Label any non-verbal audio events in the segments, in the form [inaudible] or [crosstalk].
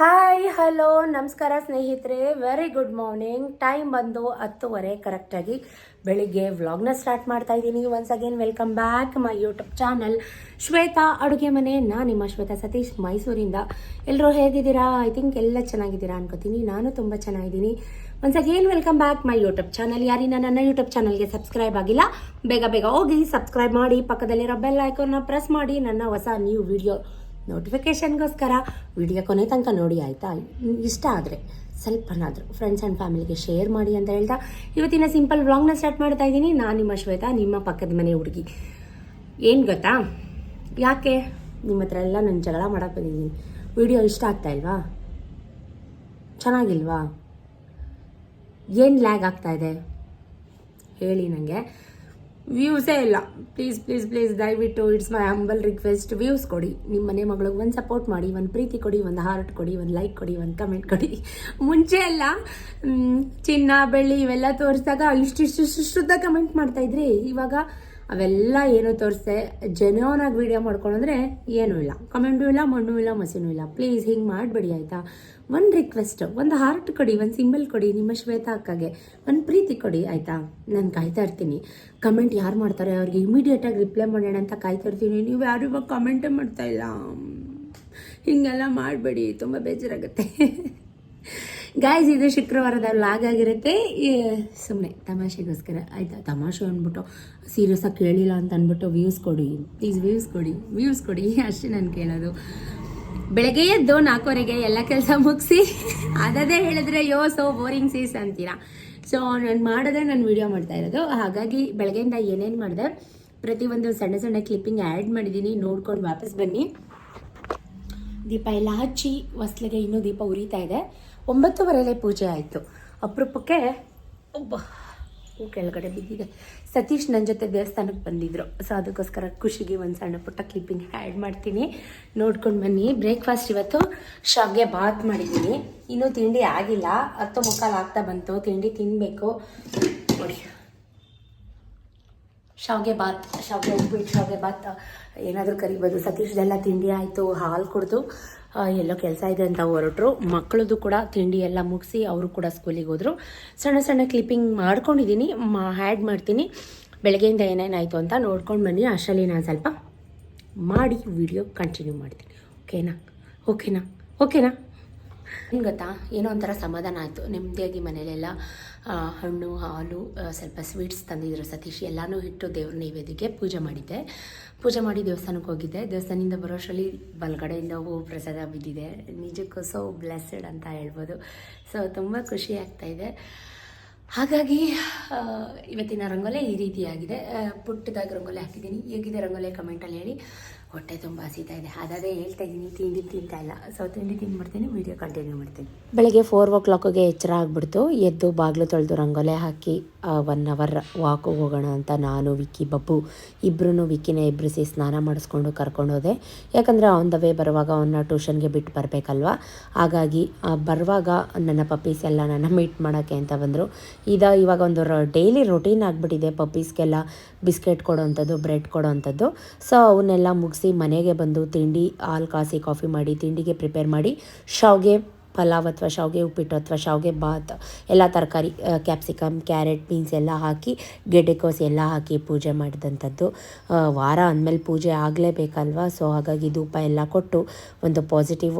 Hi hello ನಮಸ್ಕಾರ ಸ್ನೇಹಿತರೆ. Very good morning time ಬಂದು ಹತ್ತುವರೆ. ಕರೆಕ್ಟಾಗಿ ಬೆಳಿಗ್ಗೆ ವ್ಲಾಗ್ನ ಸ್ಟಾರ್ಟ್ ಮಾಡ್ತಾ ಇದ್ದೀನಿ. Once again welcome back my YouTube channel Shweta ಅಡುಗೆ ಮನೆ. ನಾನು ನಿಮ್ಮ ಶ್ವೇತಾ ಸತೀಶ್, ಮೈಸೂರಿಂದ. ಎಲ್ಲರೂ ಹೇಗಿದ್ದೀರಾ? ಐ ಥಿಂಕ್ ಎಲ್ಲ ಚೆನ್ನಾಗಿದ್ದೀರಾ ಅನ್ಕೋತೀನಿ. ನಾನು ತುಂಬ ಚೆನ್ನಾಗಿದ್ದೀನಿ. Once again welcome back my YouTube channel ಯಾರಿನ ನನ್ನ ಯೂಟ್ಯೂಬ್ ಚಾನಲ್ಗೆ ಸಬ್ಸ್ಕ್ರೈಬ್ ಆಗಿಲ್ಲ, ಬೇಗ ಬೇಗ ಹೋಗಿ ಸಬ್ಸ್ಕ್ರೈಬ್ ಮಾಡಿ. ಪಕ್ಕದಲ್ಲಿರೋ ಬೆಲ್ ಐಕೋನ್ನ ಪ್ರೆಸ್ ಮಾಡಿ. ನನ್ನ ಹೊಸ ನ್ಯೂ ವಿಡಿಯೋ ನೋಟಿಫಿಕೇಷನ್ಗೋಸ್ಕರ ವಿಡಿಯೋ ಕೊನೆ ತನಕ ನೋಡಿ, ಆಯಿತಾ? ಇಷ್ಟ ಆದರೆ ಸ್ವಲ್ಪನಾದರೂ ಫ್ರೆಂಡ್ಸ್ ಆ್ಯಂಡ್ ಫ್ಯಾಮಿಲಿಗೆ ಶೇರ್ ಮಾಡಿ ಅಂತ ಹೇಳ್ತಾ, ಇವತ್ತಿನ ಸಿಂಪಲ್ ವ್ಲಾಗ್ನ ಸ್ಟಾರ್ಟ್ ಮಾಡ್ತಾ ಇದ್ದೀನಿ. ನಾನು ನಿಮ್ಮ ಶ್ವೇತಾ, ನಿಮ್ಮ ಪಕ್ಕದ ಮನೆ ಹುಡುಗಿ. ಏನು ಗೊತ್ತಾ? ಯಾಕೆ? ನಿಮ್ಮ ಹತ್ರ ಎಲ್ಲ ನಾನು ಜಗಳ ಮಾಡಕ್ಕೆ ಬಂದಿದ್ದೀನಿ. ವಿಡಿಯೋ ಇಷ್ಟ ಆಗ್ತಾ ಇಲ್ವಾ? ಚೆನ್ನಾಗಿಲ್ವಾ? ಏನು ಲ್ಯಾಗ್ ಆಗ್ತಾ ಇದೆ? ಹೇಳಿ ನನಗೆ ವ್ಯೂಸೇ ಇಲ್ಲ. ಪ್ಲೀಸ್ ಪ್ಲೀಸ್ ಪ್ಲೀಸ್ ದಯವಿಟ್ಟು it's my humble request. Views ಕೊಡಿ. ನಿಮ್ಮ ಮನೆ ಮಗಳಿಗೆ ಒಂದು ಸಪೋರ್ಟ್ ಮಾಡಿ, ಒಂದು ಪ್ರೀತಿ ಕೊಡಿ, ಒಂದು ಹಾರ್ಟ್ ಕೊಡಿ, ಒಂದು ಲೈಕ್ ಕೊಡಿ, ಒಂದು ಕಮೆಂಟ್ ಕೊಡಿ. ಮುಂಚೆ ಎಲ್ಲ ಚಿನ್ನ, ಬೆಳ್ಳಿ ಇವೆಲ್ಲ ತೋರಿಸಿದಾಗ ಇಷ್ಟಿಷ್ಟು ಶುದ್ಧ ಕಮೆಂಟ್ ಮಾಡ್ತಾ ಇದ್ರಿ. ಇವಾಗ ಅವೆಲ್ಲ ಏನು ತೋರಿಸ್ದೆ ಜೆನ್ಯೂನ್ ವಿಡಿಯೋ ಮಾಡ್ಕೊಂಡ್ರೆ ಏನೂ ಇಲ್ಲ. ಕಮೆಂಟು ಇಲ್ಲ, ಮಣ್ಣು ಇಲ್ಲ, ಮಸಿನೂ ಇಲ್ಲ. ಪ್ಲೀಸ್ ಹಿಂಗೆ ಮಾಡಬೇಡಿ ಆಯಿತಾ? ಒಂದು ರಿಕ್ವೆಸ್ಟ್ ಒಂದು ಹಾರ್ಟ್ ಕೊಡಿ, ಒಂದು ಸಿಂಬಲ್ ಕೊಡಿ, ನಿಮ್ಮ ಶ್ವೇತಾ ಅಕ್ಕಗೆ. ಒಂದು ಪ್ರೀತಿ ಕೊಡಿ, ಆಯಿತಾ? ನಾನು ಕಾಯ್ತಾ ಇರ್ತೀನಿ. ಕಮೆಂಟ್ ಯಾರು ಮಾಡ್ತಾರೆ? ಅವ್ರಿಗೆ ಇಮಿಡಿಯೇಟಾಗಿ ರಿಪ್ಲೈ ಮಾಡೋಣ ಅಂತ ಕಾಯ್ತಾ ಇರ್ತೀನಿ. ನೀವು ಯಾರು ಇವಾಗ ಕಮೆಂಟೇ ಮಾಡ್ತಾ ಇಲ್ಲ. ಹೀಗೆಲ್ಲ ಮಾಡಬೇಡಿ, ತುಂಬ ಬೇಜಾರಾಗುತ್ತೆ. [laughs] ಗಾಯ್ಸ್ ಇದು ಶುಕ್ರವಾರದ ಲಾಗ್ ಆಗಿರುತ್ತೆ ಸುಮ್ಮನೆ ತಮಾಷೆಗೋಸ್ಕರ. ಆಯಿತಾ? ತಮಾಷೆ ಅಂದ್ಬಿಟ್ಟು ಸೀರಿಯಸ್ ಆಗಿ ಕೇಳಿಲ್ಲ ಅಂತ ಅಂದ್ಬಿಟ್ಟು ವ್ಯೂಸ್ ಕೊಡಿ. ಪ್ಲೀಸ್ ವ್ಯೂಸ್ ಕೊಡಿ. ವ್ಯೂಸ್ ಕೊಡಿ, ಅಷ್ಟೇ ನಾನು ಕೇಳೋದು. ಬೆಳಗ್ಗೆ ಎದ್ದು ನಾಲ್ಕುವರೆಗೆ ಎಲ್ಲ ಕೆಲಸ ಮುಗಿಸಿ, ಅದದೇ ಹೇಳಿದ್ರೆ, ಯೋ ಸೋ ಬೋರಿಂಗ್ ಸೀಸ್ ಅಂತೀರಾ? ಸೊ ನಾನು ಮಾಡೋದೇ ನಾನು ವಿಡಿಯೋ ಮಾಡ್ತಾ ಇರೋದು. ಹಾಗಾಗಿ, ಬೆಳಗ್ಗೆಯಿಂದ ಏನೇನು ಮಾಡಿದೆ, ಪ್ರತಿಯೊಂದು ಸಣ್ಣ ಸಣ್ಣ ಕ್ಲಿಪ್ಪಿಂಗ್ ಆ್ಯಡ್ ಮಾಡಿದ್ದೀನಿ ನೋಡ್ಕೊಂಡು ವಾಪಸ್ ಬನ್ನಿ. ದೀಪ ಎಲ್ಲ ಹಚ್ಚಿ, ಹೊಸ್ಲಿಗೆ ಇನ್ನೂ ದೀಪ ಉರಿತಾ ಇದೆ. ಒಂಬತ್ತುವರೆಲೆ ಪೂಜೆ ಆಯಿತು. ಅಪರೂಪಕ್ಕೆ ಒಬ್ಬ ಕೆಳಗಡೆ ಬಿದ್ದಿದೆ. ಸತೀಶ್ ನನ್ನ ಜೊತೆ ದೇವಸ್ಥಾನಕ್ಕೆ ಬಂದಿದ್ರು. ಸೊ ಅದಕ್ಕೋಸ್ಕರ ಖುಷಿಗೆ ಒಂದು ಸಣ್ಣ ಪುಟ್ಟ ಕ್ಲಿಪ್ಪಿಂಗ್ ಆ್ಯಡ್ ಮಾಡ್ತೀನಿ. ನೋಡ್ಕೊಂಡು ಬನ್ನಿ. ಬ್ರೇಕ್ಫಾಸ್ಟ್ ಇವತ್ತು ಶಾವ್ಗೆ ಬಾತ್ ಮಾಡಿದ್ದೀನಿ. ಇನ್ನೂ ತಿಂಡಿ ಆಗಿಲ್ಲ. ಹತ್ತು ಮುಕ್ಕಾಲು ಆಗ್ತಾ ಬಂತು. ತಿಂಡಿ ತಿನ್ನಬೇಕು ನೋಡಿ. ಶಾವ್ಗೆ ಬಾತ್ ಶಾವ್ಗೆ ಉಪ್ಪಿಟ್ಟು, ಶಾವ್ಗೆ ಬಾತ್ ಏನಾದರೂ ಕರಿಬೋದು. ಸತೀಶ್ದೆಲ್ಲ ತಿಂಡಿ ಆಯಿತು. ಹಾಲು ಕುಡಿದು. ಎಲ್ಲೋ ಕೆಲಸ ಇದೆ ಅಂತ ಹೊರಟರು. ಮಕ್ಕಳದು ಕೂಡ ತಿಂಡಿ ಎಲ್ಲ ಮುಗಿಸಿ ಅವರು ಕೂಡ ಸ್ಕೂಲಿಗೆ ಹೋದರು. ಸಣ್ಣ ಸಣ್ಣ ಕ್ಲಿಪ್ಪಿಂಗ್ ಮಾಡ್ಕೊಂಡಿದ್ದೀನಿ ಮಾ ಆ್ಯಡ್ ಮಾಡ್ತೀನಿ. ಬೆಳಗ್ಗೆಯಿಂದ ಏನೇನಾಯಿತು ಅಂತ ನೋಡ್ಕೊಂಡು ಬನ್ನಿ. ಅಷ್ಟರಲ್ಲಿ ನಾನು ಸ್ವಲ್ಪ ಮಾಡಿ ವಿಡಿಯೋ ಕಂಟಿನ್ಯೂ ಮಾಡ್ತೀನಿ. ಓಕೆನಾ ಓಕೆನಾ ಓಕೆನಾ ಏನು ಗೊತ್ತಾ? ಏನೋ ಒಂಥರ ಸಮಾಧಾನ ಆಯಿತು. ನೆಮ್ಮದಿಯಾಗಿ ಮನೇಲೆಲ್ಲ ಹಣ್ಣು, ಹಾಲು ಸ್ವಲ್ಪ ಸ್ವೀಟ್ಸ್ ತಂದಿದ್ದರು ಸತೀಶ್. ಎಲ್ಲನೂ ಇಟ್ಟು ದೇವ್ರ ನೈವೇದ್ಯಕ್ಕೆ ಪೂಜೆ ಮಾಡಿದ್ದೆ. ಪೂಜೆ ಮಾಡಿ ದೇವಸ್ಥಾನಕ್ಕೆ ಹೋಗಿದ್ದೆ. ದೇವಸ್ಥಾನದಿಂದ ಬರೋಷ್ಟರಲ್ಲಿ ಬಲಗಡೆಯಿಂದ ಹೂ ಪ್ರಸಾದ ಬಿದ್ದಿದೆ. ನಿಜಕ್ಕೂ ಸೊ ಬ್ಲೆಸ್ಸೆಡ್ ಅಂತ ಹೇಳ್ಬೋದು. ಸೊ ತುಂಬ ಖುಷಿ ಆಗ್ತಾಯಿದೆ ಹಾಗಾಗಿ ಇವತ್ತಿನ ರಂಗೋಲೆ ಈ ರೀತಿಯಾಗಿದೆ. ಪುಟ್ಟದಾಗಿ ರಂಗೋಲೆ ಹಾಕಿದ್ದೀನಿ. ಹೇಗಿದೆ ರಂಗೋಲೆ? ಕಮೆಂಟಲ್ಲಿ ಹೇಳಿ. ಹೊಟ್ಟೆ ತುಂಬ ಹಸಿತಾ ಇದೆ. ಅದೇ ಹೇಳ್ತಾ ಇದ್ದೀನಿ ತಿಂಡಿ ತಿಂತಾ ಇಲ್ಲ. ಸೊ ತಿಂಡಿ ತಿಂದ್ಬಿಡ್ತೀನಿ ವಿಡಿಯೋ ಕಂಟಿನ್ಯೂ ಮಾಡ್ತೀನಿ. ಬೆಳಗ್ಗೆ ಫೋರ್ ಓ ಕ್ಲಾಕಿಗೆ ಎಚ್ಚರ ಆಗ್ಬಿಡ್ತು. ಎದ್ದು ಬಾಗಿಲು ತೊಳೆದು ರಂಗೋಲೆ ಹಾಕಿ ಒನ್ ಅವರ್ ವಾಕ್ ಹೋಗೋಣ ಅಂತ ನಾನು, ವಿಕ್ಕಿ, ಬಬ್ಬು ಇಬ್ಬರೂ ವಿಕ್ಕಿನ ಎಬ್ರಿಸಿ ಸ್ನಾನ ಮಾಡಿಸ್ಕೊಂಡು ಕರ್ಕೊಂಡು ಹೋದೆ. ಯಾಕಂದರೆ ಆನ್ ದ ವೇ ಬರುವಾಗ ಅವನ್ನ ಟ್ಯೂಷನ್ಗೆ ಬಿಟ್ಟು ಬರಬೇಕಲ್ವ? ಹಾಗಾಗಿ ಬರುವಾಗ ನನ್ನ ಪಪ್ಪೀಸ್ ಎಲ್ಲ ನನ್ನ ಮೀಟ್ ಮಾಡೋಕ್ಕೆ ಅಂತ ಬಂದರು. ಇದು ಇವಾಗ ಒಂದು ಡೈಲಿ ರೊಟೀನ್ ಆಗಿಬಿಟ್ಟಿದೆ. ಪಪ್ಪೀಸ್ಗೆಲ್ಲ ಬಿಸ್ಕೆಟ್ ಕೊಡೋವಂಥದ್ದು ಬ್ರೆಡ್ ಕೊಡೋವಂಥದ್ದು ಸೊ ಅವನ್ನೆಲ್ಲ ಮುಗಿಸಿ ಮನೆಗೆ ಬಂದು ತಿಂಡಿ ಹಾಲು ಕಾಸಿ ಕಾಫಿ ಮಾಡಿ ತಿಂಡಿಗೆ ಪ್ರಿಪೇರ್ ಮಾಡಿ ಶಾವ್ಗೆ ಪಲಾವ್ ಅಥವಾ ಶಾವಿಗೆ ಉಪ್ಪಿಟ್ಟು ಅಥವಾ ಶಾವಿಗೆ ಬಾತ್ ಎಲ್ಲ ತರಕಾರಿ ಕ್ಯಾಪ್ಸಿಕಮ್ ಕ್ಯಾರೆಟ್ ಬೀನ್ಸ್ ಎಲ್ಲ ಹಾಕಿ ಗೆಡ್ಡೆಕೋಸು ಎಲ್ಲ ಹಾಕಿ ಪೂಜೆ ಮಾಡಿದಂಥದ್ದು. ವಾರ ಅಂದಮೇಲೆ ಪೂಜೆ ಆಗಲೇಬೇಕಲ್ವಾ? ಸೊ ಹಾಗಾಗಿ ಧೂಪ ಎಲ್ಲ ಕೊಟ್ಟು ಒಂದು ಪಾಸಿಟಿವ್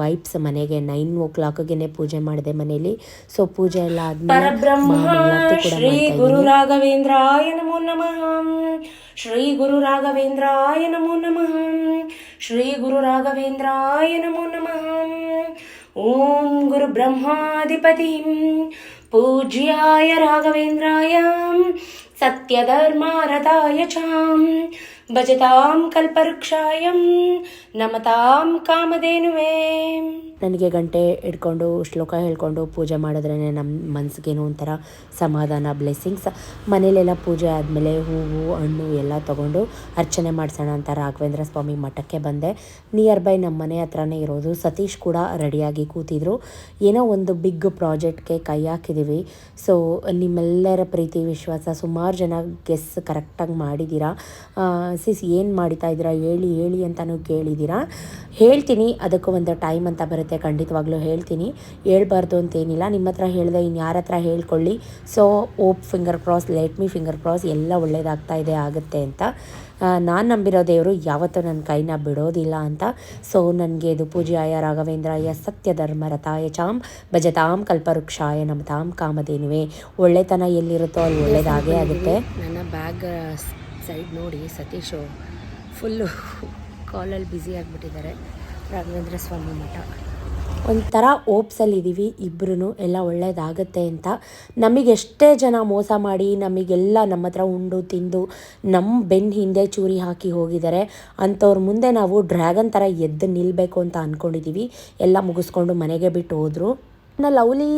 ವೈಬ್ಸ್ ಮನೆಗೆ ನೈನ್ ಓ ಕ್ಲಾಕ್ಗೆ ಪೂಜೆ ಮಾಡಿದೆ ಮನೆಯಲ್ಲಿ ಸೊ ಪೂಜೆ ಎಲ್ಲ ಆದಮೇಲೆ ಶ್ರೀ ಗುರು ರಾಘವೇಂದ್ರಾಯ ನಮೋ ನಮಃ. ಶ್ರೀ ಗುರು ರಾಘವೇಂದ್ರಾಯ ನಮೋ ನಮಃ. ಶ್ರೀ ಗುರು ರಾಘವೇಂದ್ರಾಯ ನಮೋ ನಮಃ. ಓಂ ಗುರು ಬ್ರಹ್ಮಾಧಿಪತಿ ಪೂಜ್ಯಾಯ ರಾಘವೇಂದ್ರಾಯ ಸತ್ಯಧರ್ಮಾರತಾಯ ಚಾಂ ಭಜತಾಂ ಕಲ್ಪವೃಕ್ಷಾಯಂ ನಮತಾಂ ಕಾಮಧೇನುವೇ ನನಗೆ ಗಂಟೆ ಇಟ್ಕೊಂಡು ಶ್ಲೋಕ ಹೇಳ್ಕೊಂಡು ಪೂಜೆ ಮಾಡಿದ್ರೇ ನಮ್ಮ ಮನಸ್ಸಿಗೇನೋ ಒಂಥರ ಸಮಾಧಾನ ಬ್ಲೆಸ್ಸಿಂಗ್ಸ್ ಮನೇಲೆಲ್ಲ ಪೂಜೆ ಆದಮೇಲೆ ಹೂವು, ಹಣ್ಣು ಎಲ್ಲ ತೊಗೊಂಡು ಅರ್ಚನೆ ಮಾಡಿಸೋಣ ಅಂತ ರಾಘವೇಂದ್ರ ಸ್ವಾಮಿ ಮಠಕ್ಕೆ ಬಂದೆ. ನಿಯರ್ ಬೈ ನಮ್ಮ ಮನೆ ಹತ್ರನೇ ಇರೋದು. ಸತೀಶ್ ಕೂಡ ರೆಡಿಯಾಗಿ ಕೂತಿದ್ರು. ಏನೋ ಒಂದು ಬಿಗ್ ಪ್ರಾಜೆಕ್ಟ್ಗೆ ಕೈ ಹಾಕಿದ್ದೀವಿ ಸೊ ನಿಮ್ಮೆಲ್ಲರ ಪ್ರೀತಿ, ವಿಶ್ವಾಸ ಸುಮಾರು ಜನ ಗೆಸ್ ಕರೆಕ್ಟಾಗಿ ಮಾಡಿದ್ದೀರಾ ಸಿಸ್ ಏನು ಮಾಡ್ತಾ ಇದ್ದೀರಾ? ಹೇಳಿ ಹೇಳಿ ಅಂತಲೂ ಕೇಳಿದ್ದೀರಾ ಹೇಳ್ತೀನಿ, ಅದಕ್ಕೂ ಒಂದು ಟೈಮ್ ಅಂತ ಬರುತ್ತೆ. ಆಗುತ್ತೆ, ಖಂಡಿತವಾಗ್ಲೂ ಹೇಳ್ತೀನಿ. ಹೇಳ್ಬಾರ್ದು ಅಂತೇನಿಲ್ಲ. ನಿಮ್ಮ ಹತ್ರ ಹೇಳಿದೆ ಇನ್ನು ಯಾರ ಹತ್ರ ಹೇಳ್ಕೊಳ್ಳಿ. So hope finger cross let me finger cross ಎಲ್ಲ ಒಳ್ಳೇದಾಗ್ತಾ ಇದೆ, ಆಗುತ್ತೆ ಅಂತ. ನಾನು ನಂಬಿರೋ ದೇವರು ಯಾವತ್ತೂ ನನ್ನ ಕೈನ ಬಿಡೋದಿಲ್ಲ ಅಂತ. ಸೊ ನನಗೆ ಇದು ಪೂಜ್ಯಾಯ ರಾಘವೇಂದ್ರಾಯ ಸತ್ಯ ಧರ್ಮ ರಥಾಯ ಚಾಮ್, ಭಜತಾಂ ಕಲ್ಪವೃಕ್ಷಾಯ ನಮತಾಂ ಕಾಮಧೇನುವೆ. ಒಳ್ಳೆತನ ಎಲ್ಲಿರುತ್ತೋ ಅಲ್ಲಿ ಒಳ್ಳೇದಾಗೇ ಆಗುತ್ತೆ. ನನ್ನ ಬ್ಯಾಗ್ ಸೈಡ್ ನೋಡಿ, ಸತೀಶು ಫುಲ್ಲು ಕಾಲಲ್ಲಿ ಬ್ಯುಸಿ ಆಗಿಬಿಟ್ಟಿದ್ದಾರೆ. ರಾಘವೇಂದ್ರ ಸ್ವಾಮಿ ಮಠ. ಒಂಥರ ಓಪ್ಸಲ್ಲಿದ್ದೀವಿ ಇಬ್ಬರೂ ಎಲ್ಲ ಒಳ್ಳೇದಾಗತ್ತೆ ಅಂತ. ನಮಗೆ ಎಷ್ಟೇ ಜನ ಮೋಸ ಮಾಡಿ ನಮಗೆಲ್ಲ ನಮ್ಮ ಹತ್ರ ಉಂಡು ತಿಂದು ನಮ್ಮ ಬೆನ್ನ ಹಿಂದೆ ಚೂರಿ ಹಾಕಿ ಹೋಗಿದ್ದಾರೆ. ಅಂಥವ್ರ ಮುಂದೆ ನಾವು ಡ್ರ್ಯಾಗನ್ ಥರ ಎದ್ದು ನಿಲ್ಲಬೇಕು ಅಂತ ಅಂದ್ಕೊಂಡಿದ್ದೀವಿ ಎಲ್ಲ ಮುಗಿಸ್ಕೊಂಡು ಮನೆಗೆ ಬಿಟ್ಟು ಹೋದರು. ನನ್ನ ಲವ್ಲಿ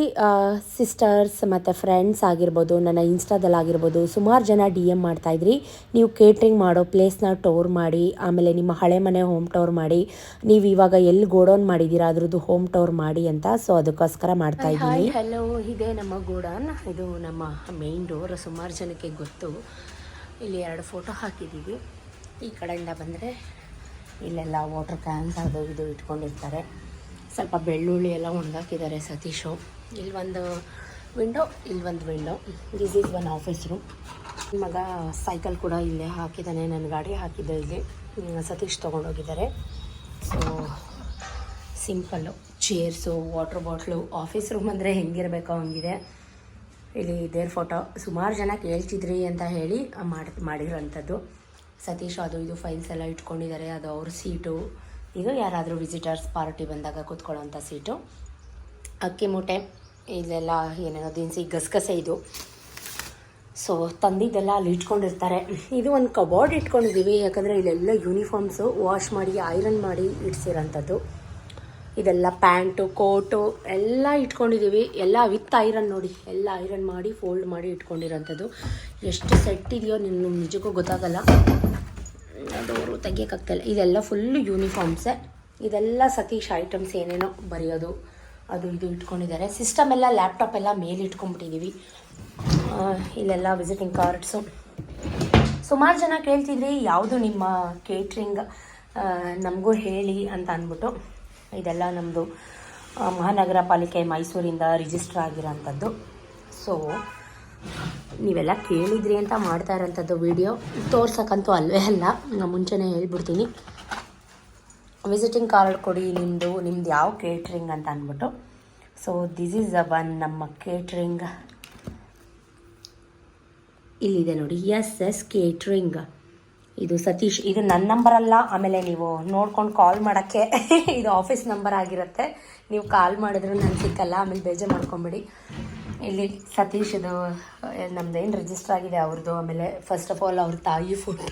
ಸಿಸ್ಟರ್ಸ್ ಮತ್ತು ಫ್ರೆಂಡ್ಸ್ ಆಗಿರ್ಬೋದು ನನ್ನ ಇನ್ಸ್ಟಾದಲ್ಲಿ ಆಗಿರ್ಬೋದು ಸುಮಾರು ಜನ ಡಿ ಎಂ ಮಾಡ್ತಾಯಿದ್ರಿ ನೀವು ಕೇಟ್ರಿಂಗ್ ಮಾಡೋ ಪ್ಲೇಸ್ನ ಟೋರ್ ಮಾಡಿ ಆಮೇಲೆ ನಿಮ್ಮ ಹಳೆ ಮನೆ ಹೋಮ್ ಟೋರ್ ಮಾಡಿ ನೀವು ಇವಾಗ ಎಲ್ಲಿ ಗೋಡೌನ್ ಮಾಡಿದ್ದೀರಾ ಅದ್ರದ್ದು ಹೋಮ್ ಟೋರ್ ಮಾಡಿ ಅಂತ ಸೊ ಅದಕ್ಕೋಸ್ಕರ ಮಾಡ್ತಾ ಇದ್ದೀನಿ. ಹಲೋ ಇದೇ ನಮ್ಮ ಗೋಡೌನ್ ಇದು ನಮ್ಮ ಮೇನ್ ಡೋರ್ ಸುಮಾರು ಜನಕ್ಕೆ ಗೊತ್ತು. ಇಲ್ಲಿ ಎರಡು ಫೋಟೋ ಹಾಕಿದ್ದೀವಿ ಈ ಕಡೆಯಿಂದ ಬಂದರೆ ಇಲ್ಲೆಲ್ಲ ವಾಟರ್ ಕ್ಯಾನ್ಸ್ ಅದು ಇದು ಇಟ್ಕೊಂಡಿರ್ತಾರೆ. ಸ್ವಲ್ಪ ಬೆಳ್ಳುಳ್ಳಿ ಎಲ್ಲ ಒಣಗಾಕಿದ್ದಾರೆ ಸತೀಶು. ಇಲ್ಲಿ ಒಂದು ವಿಂಡೋ ಇಲ್ಲಿ ಒಂದು window this is one office room ಮಗ ಸೈಕಲ್ ಕೂಡ ಇಲ್ಲೇ ಹಾಕಿದ್ದಾನೆ, ನನ್ನ ಗಾಡಿ ಹಾಕಿದ್ದೆ ಇಲ್ಲಿ. Satish ತೊಗೊಂಡೋಗಿದ್ದಾರೆ. So simple chairs water bottle office room ಅಂದರೆ ಹೆಂಗಿರಬೇಕೋ ಹಂಗಿದೆ. ಇಲ್ಲಿ ದೇವ್ರ ಫೋಟೋ ಸುಮಾರು ಜನ ಕೇಳ್ತಿದ್ರಿ ಅಂತ ಹೇಳಿ ಮಾಡಿ ಮಾಡಿರೋಂಥದ್ದು. ಸತೀಶ್ ಅದು ಇದು ಫೈಲ್ಸ್ ಎಲ್ಲ ಇಟ್ಕೊಂಡಿದ್ದಾರೆ, ಅದು ಅವ್ರ ಸೀಟು ಇದು ಯಾರಾದರೂ ವಿಸಿಟರ್ಸ್ ಪಾರ್ಟಿ ಬಂದಾಗ ಕೂತ್ಕೊಳ್ಳೋಂಥ ಸೀಟು ಅಕ್ಕಿ ಮೂಟೆ, ಇಲ್ಲೆಲ್ಲ ಏನೇನೋ ದಿನಸಿ ಗಸಗಸೆ ಇದು. ಸೊ ತಂದಿದ್ದೆಲ್ಲ ಅಲ್ಲಿ ಇಟ್ಕೊಂಡಿರ್ತಾರೆ. ಇದು ಒಂದು ಕಬೋರ್ಡ್ ಇಟ್ಕೊಂಡಿದ್ದೀವಿ, ಯಾಕಂದರೆ ಇಲ್ಲೆಲ್ಲ ಯೂನಿಫಾರ್ಮ್ಸು ವಾಶ್ ಮಾಡಿ ಐರನ್ ಮಾಡಿ ಇಡ್ಸಿರೋಂಥದ್ದು. ಇದೆಲ್ಲ ಪ್ಯಾಂಟು ಕೋಟು ಎಲ್ಲ ಇಟ್ಕೊಂಡಿದ್ದೀವಿ. ಎಲ್ಲ ವಿತ್ ಐರನ್ ನೋಡಿ, ಎಲ್ಲ ಐರನ್ ಮಾಡಿ ಫೋಲ್ಡ್ ಮಾಡಿ ಇಟ್ಕೊಂಡಿರೋಂಥದ್ದು. ಎಷ್ಟು ಸೆಟ್ ಇದೆಯೋ ನಿನ್ನ ನಿಜಕ್ಕೂ ಗೊತ್ತಾಗಲ್ಲ. ಡೋರು ತೆಗಿಯೋಕ್ಕಾಗ್ತಾಯಿಲ್ಲ ಇದೆಲ್ಲ ಫುಲ್ಲು ಯೂನಿಫಾರ್ಮ್ಸೇ ಇದೆಲ್ಲ ಸತೀಶ್ ಐಟಮ್ಸ್ ಏನೇನೋ ಬರೆಯೋದು, ಅದು ಇದು ಇಟ್ಕೊಂಡಿದ್ದಾರೆ. ಸಿಸ್ಟಮ್ ಎಲ್ಲ ಲ್ಯಾಪ್ಟಾಪ್ ಎಲ್ಲ ಮೇಲೆ ಇಟ್ಕೊಂಡ್ಬಿಟ್ಟಿದ್ದೀವಿ ಇಲ್ಲೆಲ್ಲ ವಿಸಿಟಿಂಗ್ ಕಾರ್ಡ್ಸು ಸುಮಾರು ಜನ ಕೇಳ್ತಿದ್ರಿ, ಯಾವುದು ನಿಮ್ಮ ಕೇಟ್ರಿಂಗ್ ನಮಗೂ ಹೇಳಿ ಅಂತ ಅಂದ್ಬಿಟ್ಟು. ಇದೆಲ್ಲ ನಮ್ಮದು ಮಹಾನಗರ ಪಾಲಿಕೆ ಮೈಸೂರಿಂದ ರಿಜಿಸ್ಟರ್ ಆಗಿರೋಂಥದ್ದು. ಸೊ ನೀವೆಲ್ಲ ಕೇಳಿದ್ರಿ ಅಂತ ಮಾಡ್ತಾ ಇರೋಂಥದ್ದು ವಿಡಿಯೋ ತೋರ್ಸಕ್ಕಂತೂ ಅಲ್ವೇ ಅಲ್ಲ. ನಾನು ಮುಂಚೆನೇ ಹೇಳ್ಬಿಡ್ತೀನಿ. ವಿಸಿಟಿಂಗ್ ಕಾರ್ಡ್ ಕೊಡಿ ನಿಮ್ಮದು ನಿಮ್ದು ಯಾವ ಕೇಟ್ರಿಂಗ್ ಅಂತ ಅಂದ್ಬಿಟ್ಟು. So this is a one ನಮ್ಮ ಕೇಟ್ರಿಂಗ್ ಇಲ್ಲಿದೆ ನೋಡಿ. ಎಸ್ ಎಸ್ ಕೇಟ್ರಿಂಗ್ ಇದು ಸತೀಶ್, ಇದು ನನ್ನ ನಂಬರ್ ಅಲ್ಲ. ಆಮೇಲೆ ನೀವು ನೋಡ್ಕೊಂಡು ಕಾಲ್ ಮಾಡೋಕ್ಕೆ [laughs] ಇದು ಆಫೀಸ್ ನಂಬರ್ ಆಗಿರುತ್ತೆ. ನೀವು ಕಾಲ್ ಮಾಡಿದ್ರು ನಾನು ಸಿಕ್ಕಲ್ಲ. ಆಮೇಲೆ ಬೇಜಾರು ಮಾಡ್ಕೊಂಬಿಡಿ. ಇಲ್ಲಿ ಸತೀಶ್ ಇದು ನಮ್ದು ಏನು ರಿಜಿಸ್ಟರ್ ಆಗಿದೆ ಅವ್ರದ್ದು ಆಮೇಲೆ ಫಸ್ಟ್ ಆಫ್ ಆಲ್ ಅವ್ರ ತಾಯಿ ಫೋಟೋ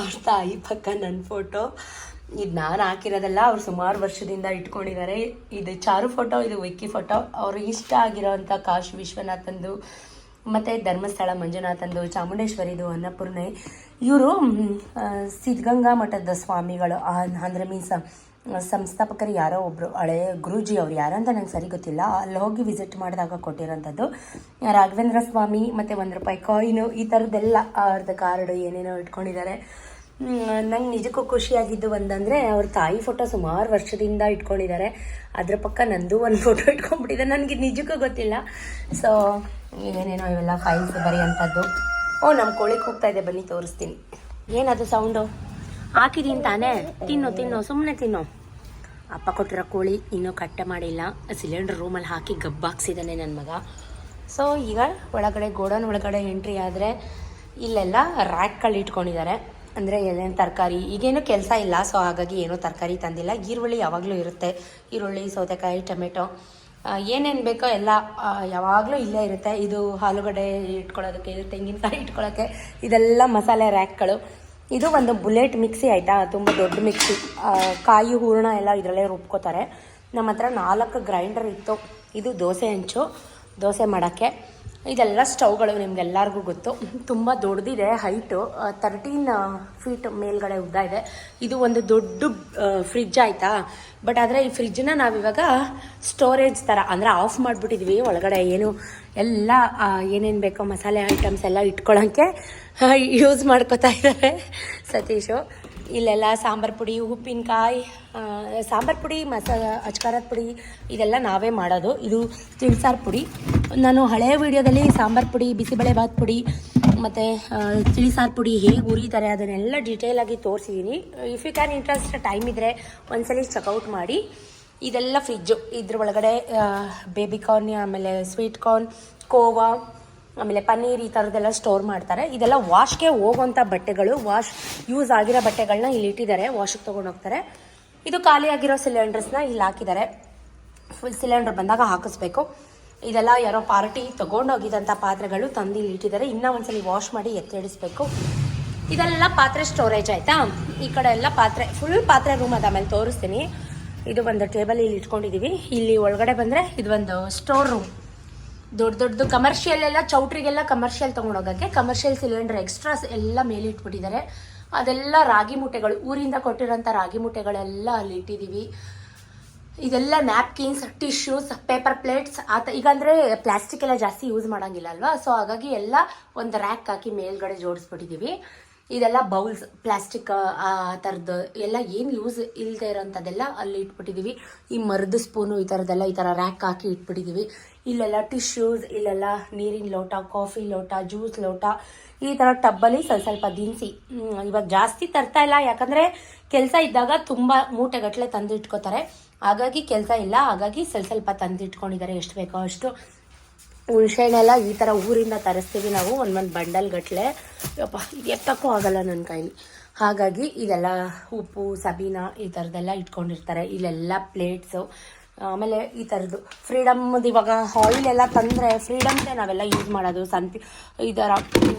ಅವ್ರ ತಾಯಿ ಪಕ್ಕ ನನ್ನ ಫೋಟೋ ಇದು ನಾನು ಹಾಕಿರೋದಲ್ಲ ಅವ್ರು ಸುಮಾರು ವರ್ಷದಿಂದ ಇಟ್ಕೊಂಡಿದ್ದಾರೆ ಇದು ಚಾರು ಫೋಟೋ ಇದು ವಿಕ್ಕಿ ಫೋಟೋ ಅವ್ರಿಗೆ ಇಷ್ಟ ಆಗಿರೋವಂಥ ಕಾಶಿ ವಿಶ್ವನಾಥಂದು, ಮತ್ತು ಧರ್ಮಸ್ಥಳ ಮಂಜುನಾಥಂದು, ಚಾಮುಂಡೇಶ್ವರಿದು, ಅನ್ನಪೂರ್ಣೆ. ಇವರು ಸಿದ್ಧಗಂಗಾ ಮಠದ ಸ್ವಾಮಿಗಳು ಅಂದ್ರೆ ಮೀನ್ಸ್ ಸಂಸ್ಥಾಪಕರು ಯಾರೋ ಒಬ್ಬರು ಹಳೆ ಗುರೂಜಿ ಅವ್ರು ಯಾರು ಅಂತ ನಂಗೆ ಸರಿ ಗೊತ್ತಿಲ್ಲ. ಅಲ್ಲಿ ಹೋಗಿ ವಿಸಿಟ್ ಮಾಡಿದಾಗ ಕೊಟ್ಟಿರೋಂಥದ್ದು ರಾಘವೇಂದ್ರ ಸ್ವಾಮಿ ಮತ್ತು ಒಂದು ರೂಪಾಯಿ ಕಾಯಿನು ಈ ಥರದ್ದೆಲ್ಲ ಅವ್ರದ್ದು ಕಾರ್ಡು ಏನೇನೋ ಇಟ್ಕೊಂಡಿದ್ದಾರೆ. ನಂಗೆ ನಿಜಕ್ಕೂ ಖುಷಿಯಾಗಿದ್ದು ಒಂದಂದರೆ, ಅವ್ರ ತಾಯಿ ಫೋಟೋ ಸುಮಾರು ವರ್ಷದಿಂದ ಇಟ್ಕೊಂಡಿದ್ದಾರೆ. ಅದ್ರ ಪಕ್ಕ ನಂದು ಒಂದು ಫೋಟೋ ಇಟ್ಕೊಂಡ್ಬಿಟ್ಟಿದೆ. ನನಗೆ ನಿಜಕ್ಕೂ ಗೊತ್ತಿಲ್ಲ. ಸೊ ಏನೇನೋ ಇವೆಲ್ಲ ಫೈಲ್ಸ್ ಬರೆಯೋಂಥದ್ದು ಓ ನಮ್ಮ ಕೋಳಿ ಹೋಗ್ತಾ ಇದೆ. ಬನ್ನಿ, ತೋರಿಸ್ತೀನಿ. ಏನದು ಸೌಂಡು ಹಾಕಿದೀನಿ ತಾನೇ ತಿನ್ನು ತಿನ್ನು ಸುಮ್ಮನೆ ತಿನ್ನು. ಅಪ್ಪ ಕೊಟ್ಟಿರೋ ಕೋಳಿ ಇನ್ನೂ ಕಟ್ಟೆ ಮಾಡಿಲ್ಲ. ಸಿಲಿಂಡರ್ ರೂಮಲ್ಲಿ ಹಾಕಿ ಗಬ್ಬಾಕ್ಸಿದ್ದಾನೆ ನನ್ನ ಮಗ. ಸೊ ಈಗ ಒಳಗಡೆ ಗೋಡೌನ್ ಒಳಗಡೆ ಎಂಟ್ರಿ ಆದರೆ ಇಲ್ಲೆಲ್ಲ ರ್ಯಾಕ್ಗಳು ಇಟ್ಕೊಂಡಿದ್ದಾರೆ ಅಂದರೆ ಏನೇನು ತರಕಾರಿ, ಈಗೇನು ಕೆಲಸ ಇಲ್ಲ. ಸೊ ಹಾಗಾಗಿ ಏನೂ ತರಕಾರಿ ತಂದಿಲ್ಲ. ಈರುಳ್ಳಿ ಯಾವಾಗಲೂ ಇರುತ್ತೆ. ಈರುಳ್ಳಿ, ಸೌತೆಕಾಯಿ, ಟೊಮೆಟೊ ಏನೇನು ಬೇಕೋ ಎಲ್ಲ ಯಾವಾಗಲೂ ಇಲ್ಲೇ ಇರುತ್ತೆ. ಇದು ಆಲೂಗಡ್ಡೆ ಇಟ್ಕೊಳ್ಳೋದಕ್ಕೆ, ಇದು ತೆಂಗಿನಕಾಯಿ ಇಟ್ಕೊಳ್ಳೋಕ್ಕೆ, ಇದೆಲ್ಲ ಮಸಾಲೆ ರ್ಯಾಕ್ಗಳು ಇದು ಒಂದು ಬುಲೆಟ್ ಮಿಕ್ಸಿ ಆಯಿತಾ? ತುಂಬ ದೊಡ್ಡ ಮಿಕ್ಸಿ. ಕಾಯಿ, ಹೂರಣ ಎಲ್ಲ ಇದರಲ್ಲೇ ರುಬ್ಕೋತಾರೆ. ನಮ್ಮ ಹತ್ರ ನಾಲ್ಕು ಗ್ರೈಂಡರ್ ಇತ್ತು. ಇದು ದೋಸೆ ಹಂಚು. ದೋಸೆ ಮಾಡೋಕ್ಕೆ. ಇದೆಲ್ಲ ಸ್ಟವ್ಗಳು ನಿಮ್ಗೆಲ್ಲರಿಗೂ ಗೊತ್ತು. ತುಂಬ ದೊಡ್ಡದಿದೆ, ಹೈಟು ತರ್ಟೀನ್ ಫೀಟ್ ಮೇಲ್ಗಡೆ ಉದ್ದ ಇದೆ. ಇದು ಒಂದು ದೊಡ್ಡ ಫ್ರಿಜ್ ಆಯಿತಾ? ಬಟ್ ಆದರೆ ಈ ಫ್ರಿಜ್ನ ನಾವಿವಾಗ ಸ್ಟೋರೇಜ್ ಥರ ಅಂದರೆ ಆಫ್ ಮಾಡಿಬಿಟ್ಟಿದ್ವಿ ಒಳಗಡೆ ಏನು, ಎಲ್ಲ ಏನೇನು ಬೇಕೋ ಮಸಾಲೆ ಐಟಮ್ಸ್ ಎಲ್ಲ ಇಟ್ಕೊಳ್ಳೋಕ್ಕೆ ಯೂಸ್ ಮಾಡ್ಕೋತಾ ಇದ್ದಾರೆ ಸತೀಶು. ಇಲ್ಲೆಲ್ಲ ಸಾಂಬಾರು ಪುಡಿ, ಉಪ್ಪಿನಕಾಯಿ ಸಾಂಬಾರು ಪುಡಿ, ಮಸಾ, ಅಚ್ಕಾರದ ಪುಡಿ, ಇದೆಲ್ಲ ನಾವೇ ಮಾಡೋದು. ಇದು ತಿಳಿಸಾರು ಪುಡಿ. ನಾನು ಹಳೆಯ ವಿಡಿಯೋದಲ್ಲಿ ಸಾಂಬಾರು ಪುಡಿ ಬಿಸಿಬೇಳೆಭಾತ್ ಪುಡಿ, ಮತ್ತು ತಿಳಿಸಾರು ಪುಡಿ ಹೇಗೆ ಉರಿತಾರೆ ಅದನ್ನೆಲ್ಲ ಡೀಟೇಲಾಗಿ ತೋರಿಸಿದ್ದೀನಿ if you can interest time ಇದ್ದರೆ ಒಂದ್ಸಲಿ ಚೆಕ್ಔಟ್ ಮಾಡಿ. ಇದೆಲ್ಲ ಫ್ರಿಜ್ಜು ಇದ್ರ ಒಳಗಡೆ ಬೇಬಿ ಕಾರ್ನ್ ಆಮೇಲೆ ಸ್ವೀಟ್ ಕಾರ್ನ್ ಕೋವಾ, ಆಮೇಲೆ ಪನ್ನೀರ್ ಈ ಥರದ್ದೆಲ್ಲ ಸ್ಟೋರ್ ಮಾಡ್ತಾರೆ. ಇದೆಲ್ಲ ವಾಶ್ಗೆ ಹೋಗುವಂಥ ಬಟ್ಟೆಗಳು ವಾಶ್ ಯೂಸ್ ಆಗಿರೋ ಬಟ್ಟೆಗಳನ್ನ ಇಲ್ಲಿ ಇಟ್ಟಿದ್ದಾರೆ. ವಾಶಿಗೆ ತೊಗೊಂಡು ಹೋಗ್ತಾರೆ. ಇದು ಖಾಲಿಯಾಗಿರೋ ಸಿಲಿಂಡರ್ಸ್ನ ಇಲ್ಲಿ ಹಾಕಿದ್ದಾರೆ. ಫುಲ್ ಸಿಲಿಂಡರ್ ಬಂದಾಗ ಹಾಕಿಸ್ಬೇಕು. ಇದೆಲ್ಲ ಯಾರೋ ಪಾರ್ಟಿ ತೊಗೊಂಡೋಗಿದ್ದಂಥ ಪಾತ್ರೆಗಳು ತಂದು ಇಲ್ಲಿ ಇಟ್ಟಿದ್ದಾರೆ. ಇನ್ನೂ ಒಂದ್ಸಲಿ ವಾಶ್ ಮಾಡಿ ಎತ್ತಿಡಿಸ್ಬೇಕು. ಇದೆಲ್ಲ ಪಾತ್ರೆ ಸ್ಟೋರೇಜ್ ಆಯಿತಾ? ಈ ಕಡೆ ಎಲ್ಲ ಪಾತ್ರೆ ಫುಲ್ ಪಾತ್ರೆ ರೂಮ್ ಅದ ಆಮೇಲೆ ತೋರಿಸ್ತೀನಿ. ಇದು ಒಂದು ಟೇಬಲ್ ಇಲ್ಲಿ ಇಟ್ಕೊಂಡಿದೀವಿ. ಇಲ್ಲಿ ಒಳಗಡೆ ಬಂದರೆ ಇದು ಒಂದು ಸ್ಟೋರ್ ರೂಮ್ ದೊಡ್ಡ ದೊಡ್ಡದು ಕಮರ್ಷಿಯಲ್ ಎಲ್ಲ, ಚೌಟ್ರಿಗೆಲ್ಲ ಕಮರ್ಷಿಯಲ್ ತೊಗೊಂಡೋಗೋಕ್ಕೆ ಕಮರ್ಷಿಯಲ್ ಸಿಲಿಂಡರ್ ಎಕ್ಸ್ಟ್ರಾಸ್ ಎಲ್ಲ ಮೇಲೆ ಇಟ್ಬಿಟ್ಟಿದ್ದಾರೆ. ಅದೆಲ್ಲ ರಾಗಿ ಮೂಟೆಗಳು, ಊರಿಂದ ಕೊಟ್ಟಿರೋಂಥ ರಾಗಿ ಮೂಟೆಗಳೆಲ್ಲ ಅಲ್ಲಿ ಇಟ್ಟಿದ್ದೀವಿ ಇದೆಲ್ಲ ನ್ಯಾಪ್ಕಿನ್ಸ್ ಟಿಶ್ಯೂಸ್ ಪೇಪರ್ ಪ್ಲೇಟ್ಸ್ ಆತ ಈಗ ಅಂದರೆ ಪ್ಲಾಸ್ಟಿಕ್ ಎಲ್ಲ ಜಾಸ್ತಿ ಯೂಸ್ ಮಾಡಂಗಿಲ್ಲ ಅಲ್ವಾ? ಸೊ ಹಾಗಾಗಿ ಎಲ್ಲ ಒಂದು ರ್ಯಾಕ್ ಹಾಕಿ ಮೇಲ್ಗಡೆ ಜೋಡಿಸ್ಬಿಟ್ಟಿದ್ದೀವಿ ಇದೆಲ್ಲ ಬೌಲ್ಸ್ ಪ್ಲಾಸ್ಟಿಕ್ ಆ ಥರದ್ದು ಎಲ್ಲ ಏನು ಯೂಸ್ ಇಲ್ಲದೆ ಇರೋಂಥದ್ದೆಲ್ಲ ಅಲ್ಲಿ ಇಟ್ಬಿಟ್ಟಿದ್ದೀವಿ ಈ ಮರದ ಸ್ಪೂನು ಈ ಥರದ್ದೆಲ್ಲ ಈ ಥರ ರ್ಯಾಕ್ ಹಾಕಿ ಇಟ್ಬಿಟ್ಟಿದ್ದೀವಿ ಇಲ್ಲೆಲ್ಲ ಟಿಶ್ಯೂಸ್ ಇಲ್ಲೆಲ್ಲ ನೀರಿನ ಲೋಟ ಕಾಫಿ ಲೋಟ ಜ್ಯೂಸ್ ಲೋಟ, ಈ ಥರ ಟಬ್ಬಲ್ಲಿ ಸ್ವಲ್ಪ ಸ್ವಲ್ಪ ದಿನಸಿ. ಇವಾಗ ಜಾಸ್ತಿ ತರ್ತಾ ಇಲ್ಲ. ಯಾಕಂದರೆ ಕೆಲಸ ಇದ್ದಾಗ ತುಂಬ ಮೂಟೆಗಟ್ಟಲೆ ತಂದು ಇಟ್ಕೋತಾರೆ ಹಾಗಾಗಿ ಕೆಲಸ ಇಲ್ಲ. ಹಾಗಾಗಿ ಸ್ವಲ್ಪ ಸ್ವಲ್ಪ ತಂದಿಟ್ಕೊಂಡಿದ್ದಾರೆ. ಎಷ್ಟು ಬೇಕೋ ಅಷ್ಟು ಹುಣಸೆಹಣ್ಣೆಲ್ಲ ಈ ಥರ ಊರಿಂದ ತರಿಸ್ತೀವಿ ನಾವು. ಒಂದೊಂದು ಒಂದು ಬಂಡಲ್ ಗಟ್ಟಲೆ ಯಪ್ಪ ಎತ್ತಕ್ಕೂ ಆಗಲ್ಲ ನನ್ನ ಕೈಲಿ. ಹಾಗಾಗಿ ಇದೆಲ್ಲ ಉಪ್ಪು, ಸಬೀನ ಈ ಥರದ್ದೆಲ್ಲ ಇಟ್ಕೊಂಡಿರ್ತಾರೆ. ಇಲ್ಲೆಲ್ಲ ಪ್ಲೇಟ್ಸು ಆಮೇಲೆ ಈ ಥರದ್ದು ಫ್ರೀಡಮ್ದು ಇವಾಗ ಆಯಿಲ್ ಎಲ್ಲ ತಂದರೆ ಫ್ರೀಡಮ್ದೇ ನಾವೆಲ್ಲ ಯೂಸ್ ಮಾಡೋದು. ಸಂತಿ ಈ ಥರ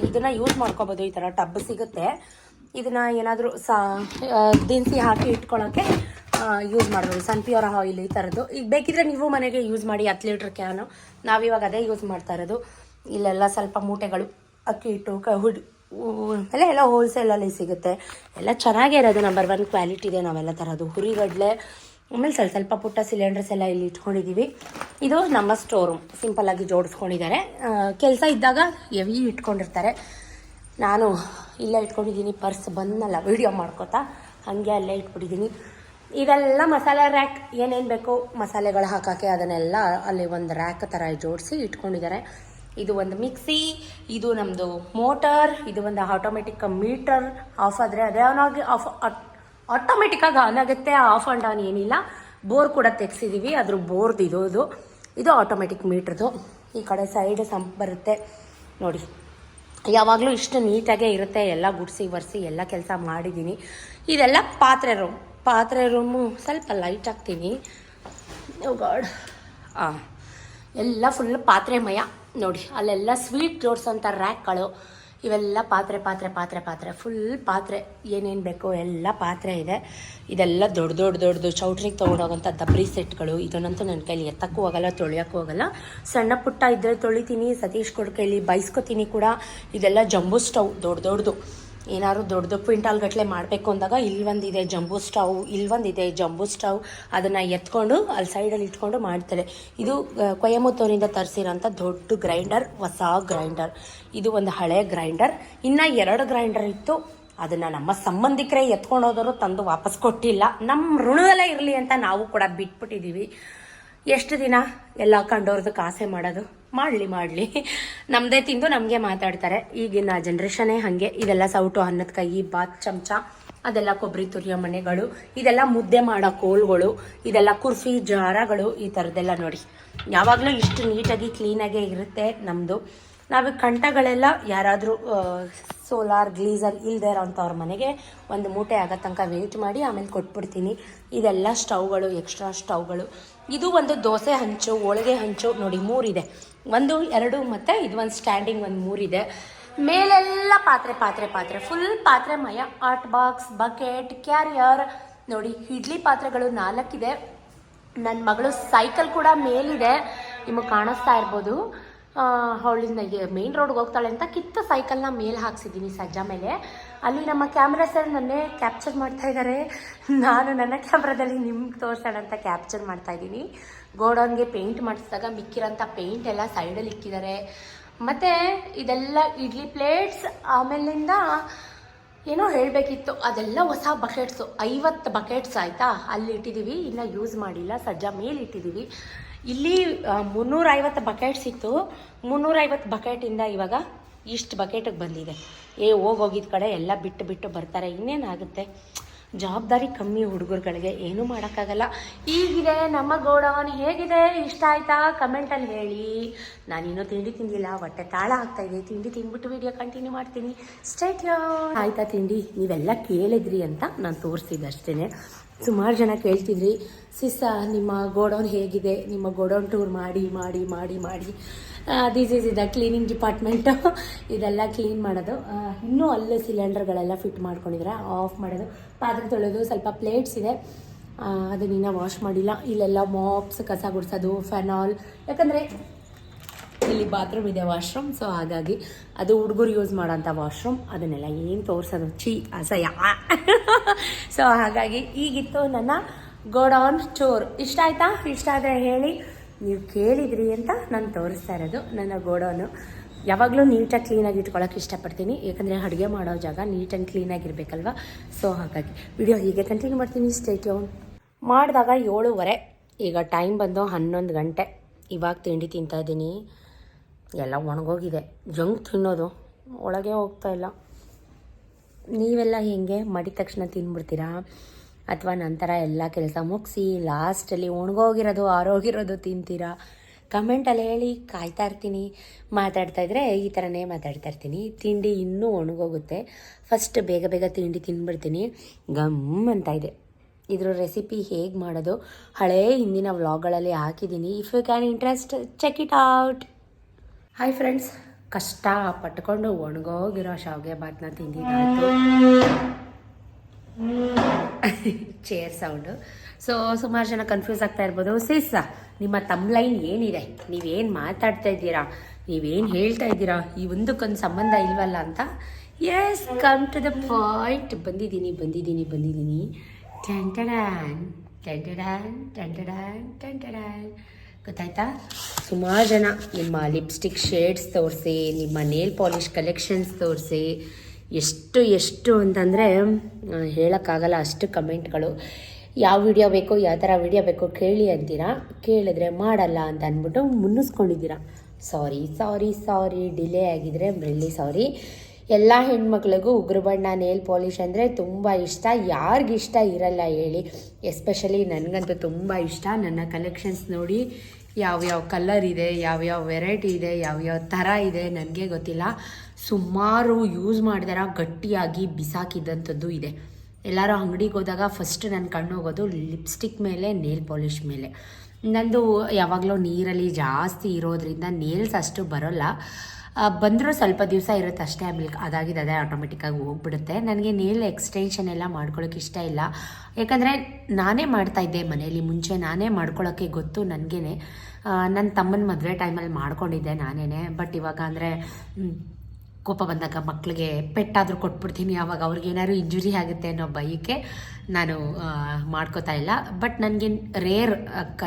ಇದನ್ನು ಯೂಸ್ ಮಾಡ್ಕೋಬೋದು. ಈ ಥರ ಟಬ್ ಸಿಗುತ್ತೆ. ಇದನ್ನು ಏನಾದರೂ ಸಾ ದಿನಸಿ ಹಾಕಿ ಇಟ್ಕೊಳ್ಳೋಕ್ಕೆ ಯೂಸ್ ಮಾಡ್ಬೋದು. ಸನ್ಪ್ಯೂರ್ ಆಯಿಲ್ ಈ ಥರದ್ದು ಈಗ ಬೇಕಿದ್ರೆ ನೀವು ಮನೆಗೆ ಯೂಸ್ ಮಾಡಿ ಹತ್ತು ಲೀಟ್ರ್ ಕ್ಯಾನು ನಾವಿವಾಗ ಅದೇ ಯೂಸ್ ಮಾಡ್ತಾ ಇರೋದು. ಇಲ್ಲೆಲ್ಲ ಸ್ವಲ್ಪ ಮೂಟೆಗಳು, ಅಕ್ಕಿ ಹಿಟ್ಟು, ಕ ಹುಡ್ ಎಲ್ಲ ಎಲ್ಲ ಹೋಲ್ಸೇಲಲ್ಲಿ ಸಿಗುತ್ತೆ. ಎಲ್ಲ ಚೆನ್ನಾಗೇ ಇರೋದು. ನಂಬರ್ ಒನ್ ಕ್ವಾಲಿಟಿ ಇದೆ ನಾವೆಲ್ಲ ತರೋದು. ಹುರಿಗಡಲೆ, ಆಮೇಲೆ ಸ್ವಲ್ಪ ಸ್ವಲ್ಪ ಪುಟ್ಟ ಸಿಲಿಂಡರ್ಸ್ ಎಲ್ಲ ಇಲ್ಲಿ ಇಟ್ಕೊಂಡಿದ್ದೀವಿ ಇದು ನಮ್ಮ ಸ್ಟೋರ್ ರೂಮ್ ಸಿಂಪಲ್ಲಾಗಿ ಜೋಡಿಸ್ಕೊಂಡಿದ್ದಾರೆ. ಕೆಲಸ ಇದ್ದಾಗ ಎವಿ ಇಟ್ಕೊಂಡಿರ್ತಾರೆ. ನಾನು ಇಲ್ಲೇ ಇಟ್ಕೊಂಡಿದ್ದೀನಿ. ಪರ್ಸ್ ಬಂದಲ್ಲ ವಿಡಿಯೋ ಮಾಡ್ಕೋತಾ. ಹಾಗೆ ಅಲ್ಲೇ ಇಟ್ಬಿಟ್ಟಿದ್ದೀನಿ. ಇದೆಲ್ಲ ಮಸಾಲೆ ರ್ಯಾಕ್ ಏನೇನು ಬೇಕು ಮಸಾಲೆಗಳು ಹಾಕೋಕ್ಕೆ ಅದನ್ನೆಲ್ಲ ಅಲ್ಲಿ ಒಂದು ರ್ಯಾಕ್ ಥರ ಜೋಡಿಸಿ ಇಟ್ಕೊಂಡಿದ್ದಾರೆ ಇದು ಒಂದು ಮಿಕ್ಸಿ ಇದು ನಮ್ಮದು ಮೋಟರ್ ಇದು ಒಂದು ಆಟೋಮೆಟಿಕ್ ಮೀಟರ್ ಆಫ್ ಆದರೆ ಅದೇ ಆಗಿ ಆಫ್ ಆಟೋಮೆಟಿಕ್ಕಾಗಿ ಆನ್ ಆಗುತ್ತೆ ಆಫ್ ಆ್ಯಂಡ್ ಆನ್ ಏನಿಲ್ಲ. ಬೋರ್ ಕೂಡ ತೆಗ್ಸಿದ್ದೀವಿ ಅದ್ರ ಬೋರ್ದು ಇದು ಇದು. ಆಟೋಮೆಟಿಕ್ ಮೀಟ್ರದು ಈ ಕಡೆ ಸೈಡ್ ಸಂಪ್ ಬರುತ್ತೆ. ನೋಡಿ, ಯಾವಾಗಲೂ ಇಷ್ಟು ನೀಟಾಗೇ ಇರುತ್ತೆ, ಎಲ್ಲ ಗುಡಿಸಿ ಒರೆಸಿ ಎಲ್ಲ ಕೆಲಸ ಮಾಡಿದ್ದೀನಿ ಇದೆಲ್ಲ ಪಾತ್ರೆ ರೂಮ್ ಪಾತ್ರೆ ರೂಮು ಸ್ವಲ್ಪ ಲೈಟ್ ಹಾಕ್ತೀನಿ. ಗಾಡ್. ಹಾಂ ಎಲ್ಲ ಫುಲ್ ಪಾತ್ರೆಮಯ ನೋಡಿ, ಅಲ್ಲೆಲ್ಲ ಸ್ವೀಟ್ ಜೋಡಿಸೋಂಥ ರ್ಯಾಕ್ಗಳು ಇವೆಲ್ಲ ಪಾತ್ರೆ ಪಾತ್ರೆ ಪಾತ್ರೆ ಪಾತ್ರೆ. ಫುಲ್ ಪಾತ್ರೆ. ಏನೇನು ಬೇಕೋ ಎಲ್ಲ ಪಾತ್ರೆ ಇದೆ. ಇದೆಲ್ಲ ದೊಡ್ಡ ದೊಡ್ಡ ದೊಡ್ಡದು ಚೌಟ್ರಿಗೆ ತೊಗೊಂಡೋಗೋಂಥ ದಬ್ರಿ ಸೆಟ್ಗಳು. ಇದನ್ನಂತೂ ನನ್ನ ಕೈಲಿ ಎತ್ತಕ್ಕೂ ಹೋಗಲ್ಲ ತೊಳೆಯೋಕ್ಕೂ ಹೋಗಲ್ಲ ಸಣ್ಣ ಪುಟ್ಟ ಇದ್ದರೆ ತೊಳಿತೀನಿ, ಸತೀಶ್ ಕೊಡ್ ಕೈಲಿ ಬೈಸ್ಕೊತೀನಿ ಕೂಡ. ಇದೆಲ್ಲ ಜಂಬೂ ಸ್ಟವ್ ದೊಡ್ಡ, ದೊಡ್ಡದು. ಏನಾದ್ರು ದೊಡ್ಡದು ಕ್ವಿಂಟಾಲ್ ಗಟ್ಟಲೆ ಮಾಡಬೇಕು ಅಂದಾಗ ಇಲ್ಲಿ ಒಂದಿದೆ ಜಂಬೂ ಸ್ಟವ್ ಇಲ್ಲಿ ಒಂದಿದೆ ಜಂಬೂ ಸ್ಟವ್ ಅದನ್ನು ಎತ್ಕೊಂಡು ಅಲ್ಲಿ ಸೈಡಲ್ಲಿ ಇಟ್ಕೊಂಡು ಮಾಡ್ತಾರೆ. ಇದು ಕೊಯಮತ್ತೂರಿಂದ ತರಿಸಿರೋಂಥ ದೊಡ್ಡ ಗ್ರೈಂಡರ್, ಹೊಸ ಗ್ರೈಂಡರ್. ಇದು ಒಂದು ಹಳೆ ಗ್ರೈಂಡರ್. ಇನ್ನು ಎರಡು ಗ್ರೈಂಡರ್ ಇತ್ತು. ಅದನ್ನು ನಮ್ಮ ಸಂಬಂಧಿಕರೇ ಎತ್ಕೊಂಡು ಹೋದವರು ತಂದು ವಾಪಸ್ ಕೊಟ್ಟಿಲ್ಲ. ನಮ್ಮ ಋಣದಲ್ಲೇ ಇರಲಿ ಅಂತ ನಾವು ಕೂಡ ಬಿಟ್ಬಿಟ್ಟಿದ್ದೀವಿ ಎಷ್ಟು ದಿನ ಎಲ್ಲ ಕಂಡೋರ್ದಕ್ಕೆ ಆಸೆ ಮಾಡೋದು? ಮಾಡಲಿ ಮಾಡಲಿ. ನಮ್ಮದೇ ತಿಂದು ನಮಗೆ ಮಾತಾಡ್ತಾರೆ. ಈಗಿನ ಜನ್ರೇಷನ್ನೇ ಹಾಗೆ. ಇದೆಲ್ಲ ಸೌಟು ಅನ್ನದ ಕೈ ಬಾತ್ ಚಮಚ, ಅದೆಲ್ಲ ಕೊಬ್ಬರಿ ತುರಿಯೋ ಮನೆಗಳು, ಇದೆಲ್ಲ ಮುದ್ದೆ ಮಾಡೋ ಕೋಲ್ಗಳು, ಇದೆಲ್ಲ ಕುರ್ಫಿ ಜಾರಗಳು, ಈ ಥರದ್ದೆಲ್ಲ ನೋಡಿ. ಯಾವಾಗಲೂ ಇಷ್ಟು ನೀಟಾಗಿ ಕ್ಲೀನಾಗೇ ಇರುತ್ತೆ ನಮ್ಮದು ನಾವು ಕಂಟಗಳೆಲ್ಲ ಯಾರಾದರೂ ಸೋಲಾರ್ ಗ್ಲೀಸರ್ ಇಲ್ಲದೆ ಇರೋಂಥವ್ರ ಮನೆಗೆ ಒಂದು ಮೂಟೆ ಆಗೋ ತನಕ ವೆಯ್ಟ್ ಮಾಡಿ ಆಮೇಲೆ ಕೊಟ್ಬಿಡ್ತೀನಿ. ಇದೆಲ್ಲ ಸ್ಟವ್ಗಳು ಎಕ್ಸ್ಟ್ರಾ ಸ್ಟವ್ಗಳು. ಇದು ಒಂದು ದೋಸೆ ಹಂಚು, ಹೋಳಿಗೆ ಹಂಚು, ನೋಡಿ ಮೂರಿದೆ. ಒಂದು, ಎರಡು ಮತ್ತು ಇದು ಒಂದು ಸ್ಟ್ಯಾಂಡಿಂಗ್ ಒಂದು ಮೂರಿದೆ. ಮೇಲೆಲ್ಲ ಪಾತ್ರೆ ಪಾತ್ರೆ ಪಾತ್ರೆ. ಫುಲ್ ಪಾತ್ರೆ ಮಯ ಆಟ್ ಬಾಕ್ಸ್ ಬಕೆಟ್ ಕ್ಯಾರಿಯರ್ ನೋಡಿ, ಇಡ್ಲಿ ಪಾತ್ರೆಗಳು ನಾಲ್ಕಿದೆ. ನನ್ನ ಮಗಳು ಸೈಕಲ್ ಕೂಡ ಮೇಲಿದೆ. ನಿಮಗೆ ಕಾಣಿಸ್ತಾ ಇರ್ಬೋದು. ಅವಳಿಂದ ಮೇನ್ ರೋಡ್ಗೆ ಹೋಗ್ತಾಳೆ ಅಂತ ಕಿತ್ತ ಸೈಕಲ್ನ ಮೇಲೆ ಹಾಕ್ಸಿದ್ದೀನಿ ಸಜ್ಜಾ ಮೇಲೆ. ಅಲ್ಲಿ ನಮ್ಮ ಕ್ಯಾಮ್ರಾ ಸರ್ ನನ್ನೇ ಕ್ಯಾಪ್ಚರ್ ಮಾಡ್ತಾ ಇದ್ದಾರೆ ನಾನು ನನ್ನ ಕ್ಯಾಮ್ರಾದಲ್ಲಿ ನಿಮ್ಗೆ ತೋರಿಸೋಣ ಅಂತ ಕ್ಯಾಪ್ಚರ್ ಮಾಡ್ತಾ ಇದ್ದೀನಿ. ಗೋಡೌನ್ಗೆ ಪೇಂಟ್ ಮಾಡಿಸಿದಾಗ ಮಿಕ್ಕಿರೋಂಥ ಪೇಂಟ್ ಎಲ್ಲ ಸೈಡಲ್ಲಿ ಇಕ್ಕಿದ್ದಾರೆ. ಮತ್ತು ಇದೆಲ್ಲ ಇಡ್ಲಿ ಪ್ಲೇಟ್ಸ್, ಆಮೇಲಿಂದ ಏನೋ ಹೇಳಬೇಕಿತ್ತು. ಅದೆಲ್ಲ ಹೊಸ ಬಕೆಟ್ಸು ಐವತ್ತು ಬಕೆಟ್ಸ್ ಆಯಿತಾ? ಅಲ್ಲಿ ಇಟ್ಟಿದ್ದೀವಿ ಇನ್ನು ಯೂಸ್ ಮಾಡಿಲ್ಲ. ಸಜ್ಜಾ ಮೇಲೆ ಇಟ್ಟಿದ್ದೀವಿ ಇಲ್ಲಿ ಮುನ್ನೂರೈವತ್ತು ಬಕೆಟ್ಸ್ ಇತ್ತು. ಮುನ್ನೂರೈವತ್ತು ಬಕೆಟಿಂದ ಇವಾಗ ಇಷ್ಟು ಬಕೆಟಿಗೆ ಬಂದಿದೆ. ಏ ಹೋಗೋಗಿದ್ದ ಕಡೆ ಎಲ್ಲ ಬಿಟ್ಟು ಬಿಟ್ಟು ಬರ್ತಾರೆ. ಇನ್ನೇನಾಗುತ್ತೆ? ಜವಾಬ್ದಾರಿ ಕಮ್ಮಿ ಹುಡುಗರುಗಳಿಗೆ ಏನೂ ಮಾಡೋಕ್ಕಾಗಲ್ಲ. ಈಗಿದೆ ನಮ್ಮ ಗೋಡೌನ್ ಹೇಗಿದೆ? ಇಷ್ಟ ಆಯ್ತಾ? ಕಮೆಂಟಲ್ಲಿ ಹೇಳಿ. ನಾನಿನ್ನೂ ತಿಂಡಿ ತಿಂದಿಲ್ಲ, ಹೊಟ್ಟೆ ತಾಳ ಆಗ್ತಾ ಇದೆ. ತಿಂಡಿ ತಿಂದ್ಬಿಟ್ಟು ವಿಡಿಯೋ ಕಂಟಿನ್ಯೂ ಮಾಡ್ತೀನಿ. ಸ್ಟೇಟ್ ಆಯ್ತಾ ತಿಂಡಿ? ನೀವೆಲ್ಲ ಕೇಳಿದ್ರಿ ಅಂತ ನಾನು ತೋರಿಸಿದ್ದೆ ಅಷ್ಟೇ ಸುಮಾರು ಜನ ಕೇಳ್ತಿದ್ರಿ ಸಿಸ ನಿಮ್ಮ ಗೋಡೌನ್ ಹೇಗಿದೆ? ನಿಮ್ಮ ಗೋಡೌನ್ ಟೂರ್ ಮಾಡಿ ಮಾಡಿ ಮಾಡಿ ಮಾಡಿ. ದಿಸ್ ಈಸ್ ಇದ ಕ್ಲೀನಿಂಗ್ ಡಿಪಾರ್ಟ್ಮೆಂಟು ಇದೆಲ್ಲ ಕ್ಲೀನ್ ಮಾಡೋದು. ಇನ್ನೂ ಅಲ್ಲೇ ಸಿಲಿಂಡರ್ಗಳೆಲ್ಲ ಫಿಟ್ ಮಾಡ್ಕೊಂಡಿದ್ರೆ ಆಫ್ ಮಾಡೋದು. ಪಾತ್ರೆ ತೊಳೆಯೋದು ಸ್ವಲ್ಪ ಪ್ಲೇಟ್ಸ್ ಇದೆ. ಅದನ್ನ ಅದನ್ನಿನ್ನ ವಾಶ್ ಮಾಡಿಲ್ಲ. ಇಲ್ಲೆಲ್ಲ ಮಾಪ್ಸ್ ಕಸ ಗುಡಿಸೋದು ಫೆನಾಲ್ ಯಾಕಂದರೆ ಇಲ್ಲಿ ಬಾತ್ರೂಮ್ ಇದೆ ವಾಶ್ರೂಮ್ ಸೊ ಹಾಗಾಗಿ ಅದು ಹುಡುಗರು ಯೂಸ್ ಮಾಡೋಂಥ ವಾಶ್ರೂಮ್ ಅದನ್ನೆಲ್ಲ ಏನು ತೋರಿಸೋದು? ಚಿ ಅಸಯ ಸೊ [laughs] ಹಾಗಾಗಿ ಈಗಿತ್ತು ನನ್ನ ಗೋಡೌನ್ ಚೋರ್ ಇಷ್ಟ ಆಯ್ತಾ? ಇಷ್ಟ ಆದರೆ ಹೇಳಿ. ನೀವು ಕೇಳಿದ್ರಿ ಅಂತ ನಾನು ತೋರಿಸ್ತಾ ಇರೋದು. ನನ್ನ ಗೋಡೌನು. ಯಾವಾಗಲೂ ನೀಟಾಗಿ ಕ್ಲೀನಾಗಿ ಇಟ್ಕೊಳ್ಳೋಕೆ ಇಷ್ಟಪಡ್ತೀನಿ. ಯಾಕಂದರೆ ಅಡುಗೆ ಮಾಡೋ ಜಾಗ ನೀಟ್ ಆ್ಯಂಡ್ ಕ್ಲೀನಾಗಿರ್ಬೇಕಲ್ವ ಸೊ ಹಾಗಾಗಿ ವಿಡಿಯೋ ಹೀಗೆ ಕಂಟಿನ್ಯೂ ಮಾಡ್ತೀನಿ. ಸ್ಟೇಟ್ ಮಾಡಿದಾಗ ಏಳುವರೆ. ಈಗ ಟೈಮ್ ಬಂದು ಹನ್ನೊಂದು ಗಂಟೆ. ಇವಾಗ ತಿಂಡಿ ತಿಂತಾ ಇದ್ದೀನಿ. ಎಲ್ಲ ಒಣಗೋಗಿದೆ. ಜಂಕ್ ತಿನ್ನೋದು. ಒಳಗೆ ಹೋಗ್ತಾ ಇಲ್ಲ. ನೀವೆಲ್ಲ ಹೇಗೆ? ಮಡಿದ ತಕ್ಷಣ ತಿನ್ಬಿಡ್ತೀರಾ? ಅಥವಾ ನಂತರ ಎಲ್ಲ ಕೆಲಸ ಮುಗಿಸಿ ಲಾಸ್ಟಲ್ಲಿ ಒಣಗೋಗಿರೋದು, ಆರೋಗಿರೋದು ತಿಂತೀರಾ? ಕಮೆಂಟಲ್ಲಿ ಹೇಳಿ, ಕಾಯ್ತಾ ಇರ್ತೀನಿ. ಮಾತಾಡ್ತಾ ಇದ್ರೆ ಈ ಥರನೇ ಮಾತಾಡ್ತಾ ಇರ್ತೀನಿ. ತಿಂಡಿ ಇನ್ನೂ ಒಣಗೋಗುತ್ತೆ. ಫಸ್ಟ್ ಬೇಗ ಬೇಗ ತಿಂಡಿ ತಿಂದ್ಬಿಡ್ತೀನಿ ಗಮ್ ಅಂತ ಇದೆ. ಇದ್ರ ರೆಸಿಪಿ ಹೇಗೆ ಮಾಡೋದು? ಹಳೇ ಹಿಂದಿನ ವ್ಲಾಗ್ಗಳಲ್ಲಿ ಹಾಕಿದ್ದೀನಿ. If you can interest check it out hi friends ಕಷ್ಟ ಪಟ್ಕೊಂಡು ಒಣಗೋಗಿರೋ ಶಾವಿಗೆ ತಿಂಡಿ ತಿಂದಿದ್ದಾಯ್ತು. ಚೇರ್ ಸೌಂಡು ಸೊ ಸುಮಾರು ಜನ ಕನ್ಫ್ಯೂಸ್ ಆಗ್ತಾ ಇರ್ಬೋದು. ಸಿಸ್ ನಿಮ್ಮ ತಮ್ಲೈನ್ ಏನಿದೆ? ನೀವೇನು ಮಾತಾಡ್ತಾ ಇದ್ದೀರಾ? ನೀವೇನು ಹೇಳ್ತಾ ಇದ್ದೀರಾ? ಈ ಒಂದಕ್ಕೊಂದು ಸಂಬಂಧ ಇಲ್ವಲ್ಲ ಅಂತ? Yes come to the point ಬಂದಿದ್ದೀನಿ ಬಂದಿದ್ದೀನಿ ಬಂದಿದ್ದೀನಿ. ಟೆಂಟಡಾನ್ ಟೆಂಟಡಾನ್ ಟೆಂಟಡಾನ್ ಟೆಂಟಡಾನ್ ಗೊತ್ತಾಯ್ತಾ? ಸುಮಾರು ಜನ ನಿಮ್ಮ ಲಿಪ್ಸ್ಟಿಕ್ ಶೇಡ್ಸ್ ತೋರಿಸಿ, ನಿಮ್ಮ ನೇಲ್ ಪಾಲಿಷ್ ಕಲೆಕ್ಷನ್ಸ್ ತೋರಿಸಿ ಎಷ್ಟು ಎಷ್ಟು ಅಂತಂದರೆ ಹೇಳೋಕ್ಕಾಗಲ್ಲ ಅಷ್ಟು ಕಮೆಂಟ್ಗಳು. ಯಾವ ವಿಡಿಯೋ ಬೇಕೋ, ಯಾವ ಥರ ವಿಡಿಯೋ ಬೇಕೋ ಕೇಳಿ ಅಂತೀರಾ? ಕೇಳಿದ್ರೆ ಮಾಡಲ್ಲ ಅಂತ ಅಂದ್ಬಿಟ್ಟು ಮುನ್ನಿಸ್ಕೊಂಡಿದ್ದೀರಾ. ಸಾರಿ ಸಾರಿ ಸಾರಿ, ಡಿಲೇ ಆಗಿದ್ರೆ ರಿಲಿ ಸಾರಿ. ಎಲ್ಲ ಹೆಣ್ಮಕ್ಳಿಗೂ ಉಗ್ರ ಬಣ್ಣ ನೇಲ್ ಪಾಲಿಷ್ ಅಂದರೆ ತುಂಬ ಇಷ್ಟ. ಯಾರಿಗಿಷ್ಟ ಇರಲ್ಲ ಹೇಳಿ. ಎಸ್ಪೆಷಲಿ ನನಗಂತೂ ತುಂಬ ಇಷ್ಟ. ನನ್ನ ಕಲೆಕ್ಷನ್ಸ್ ನೋಡಿ ಯಾವ್ಯಾವ ಕಲರ್ ಇದೆ, ಯಾವ್ಯಾವ ವೆರೈಟಿ ಇದೆ, ಯಾವ್ಯಾವ ಥರ ಇದೆ, ನನಗೆ ಗೊತ್ತಿಲ್ಲ. ಸುಮಾರು ಯೂಸ್ ಮಾಡಿದಾರ, ಗಟ್ಟಿಯಾಗಿ ಬಿಸಾಕಿದ್ದಂಥದ್ದು ಇದೆ. ಎಲ್ಲರೂ ಅಂಗಡಿಗೆ ಹೋದಾಗ ಫಸ್ಟ್ ನನ್ನ ಕಣ್ಣು ಹೋಗೋದು ಲಿಪ್ಸ್ಟಿಕ್ ಮೇಲೆ ನೇಲ್ ಪಾಲಿಷ್ ಮೇಲೆ. ನಂದು ಯಾವಾಗಲೂ ನೀರಲ್ಲಿ ಜಾಸ್ತಿ ಇರೋದ್ರಿಂದ ನೇಲ್ಸ್ ಅಷ್ಟು ಬರೋಲ್ಲ. ಬಂದರೂ ಸ್ವಲ್ಪ ದಿವಸ ಇರುತ್ತೆ ಅಷ್ಟೇ, ಆಮೇಲೆ ಅದಾಗಿದೆ ಅದೇ ಆಟೋಮೆಟಿಕ್ಕಾಗಿ ಹೋಗ್ಬಿಡುತ್ತೆ. ನನಗೆ ನೇಲ್ ಎಕ್ಸ್ಟೆನ್ಷನ್ ಎಲ್ಲ ಮಾಡ್ಕೊಳ್ಳೋಕೆ ಇಷ್ಟ ಇಲ್ಲ. ಯಾಕಂದರೆ ನಾನೇ ಮಾಡ್ತಾ ಇದ್ದೆ ಮನೇಲಿ, ಮುಂಚೆ ನಾನೇ ಮಾಡ್ಕೊಳ್ಳೋಕ್ಕೆ ಗೊತ್ತು ನನಗೇನೆ. ನನ್ನ ತಮ್ಮನ ಮದುವೆ ಟೈಮಲ್ಲಿ ಮಾಡ್ಕೊಂಡಿದ್ದೆ ನಾನೇ ಬಟ್ ಇವಾಗ ಅಂದರೆ ಕೋಪ ಬಂದಾಗ ಮಕ್ಕಳಿಗೆ ಪೆಟ್ಟಾದರೂ ಕೊಟ್ಬಿಡ್ತೀನಿ ಆವಾಗ ಅವ್ರಿಗೆ ಏನಾದ್ರು ಇಂಜುರಿ ಆಗುತ್ತೆ ಅನ್ನೋ ಭಯಕ್ಕೆ ನಾನು ಮಾಡ್ಕೋತಾ ಇಲ್ಲ. ಬಟ್ ನನಗೆ ರೇರ್ ಕ,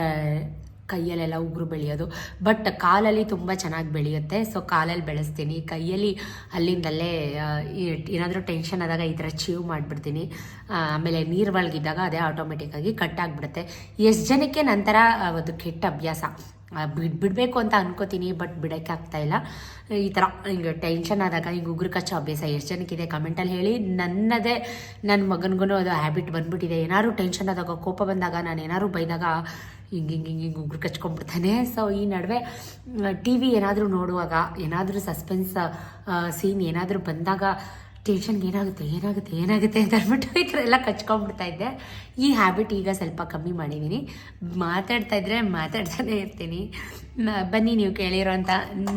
ಕೈಯಲ್ಲೆಲ್ಲ ಉಗುರು ಬೆಳೆಯೋದು. ಬಟ್ ಕಾಲಲ್ಲಿ ತುಂಬ ಚೆನ್ನಾಗಿ ಬೆಳೆಯುತ್ತೆ. ಸೊ ಕಾಲಲ್ಲಿ ಬೆಳೆಸ್ತೀನಿ. ಕೈಯಲ್ಲಿ ಅಲ್ಲಿಂದಲ್ಲೇ ಏನಾದರೂ ಟೆನ್ಷನ್ ಆದಾಗ ಈ ಥರ ಚೀವ್ ಮಾಡಿಬಿಡ್ತೀನಿ. ಆಮೇಲೆ ನೀರು ಒಳಗಿದ್ದಾಗ ಅದೇ ಆಟೋಮೆಟಿಕ್ಕಾಗಿ ಕಟ್ ಆಗಿಬಿಡುತ್ತೆ. ಎಷ್ಟು ಜನಕ್ಕೆ ನಂತರ ಅದು ಕೆಟ್ಟ ಅಭ್ಯಾಸ? ಬಿಡ್, ಬಿಡಬೇಕು ಅಂತ ಅನ್ಕೋತೀನಿ ಬಟ್ ಬಿಡೋಕ್ಕೆ ಆಗ್ತಾ ಇಲ್ಲ. ಈ ಥರ ಹಿಂಗೆ ಟೆನ್ಷನ್ ಆದಾಗ ಹಿಂಗೆ ಉಗುರು ಕಚ್ಚೋ ಅಭ್ಯಾಸ ಎಷ್ಟು ಜನಕ್ಕಿದೆ ಕಮೆಂಟಲ್ಲಿ ಹೇಳಿ. ನನ್ನದೇ ನನ್ನ ಮಗನಿಗೂ ಅದು ಹ್ಯಾಬಿಟ್ ಬಂದ್ಬಿಟ್ಟಿದೆ. ಏನಾದ್ರು ಟೆನ್ಷನ್ ಆದಾಗ, ಕೋಪ ಬಂದಾಗ, ನಾನು ಏನಾದ್ರು ಬೈದಾಗ ಹಿಂಗೆ ಹಿಂಗೆ ಹಿಂಗೆ ಹಿಂಗೆ ಉಗುರು ಕಚ್ಕೊಂಡ್ಬಿಡ್ತಾನೆ. ಸೊ ಈ ನಡುವೆ ಟಿ ವಿ ಏನಾದರೂ ನೋಡುವಾಗ, ಏನಾದರೂ ಸಸ್ಪೆನ್ಸ್ ಸೀನ್ ಏನಾದರೂ ಬಂದಾಗ ಟೆನ್ಷನ್ಗೆ ಏನಾಗುತ್ತೆ ಏನಾಗುತ್ತೆ ಏನಾಗುತ್ತೆ ಅಂತ ಅಂದ್ಬಿಟ್ಟು ಈ ಥರ ಎಲ್ಲ ಕಚ್ಕೊಂಡ್ಬಿಡ್ತಾ ಇದ್ದೆ. ಈ ಹ್ಯಾಬಿಟ್ ಈಗ ಸ್ವಲ್ಪ ಕಮ್ಮಿ ಮಾಡಿದ್ದೀನಿ ಮಾತಾಡ್ತಾ ಇದ್ರೆ ಮಾತಾಡ್ತಾನೆ ಇರ್ತೀನಿ. ಬನ್ನಿ ನೀವು ಕೇಳಿರೋಂಥ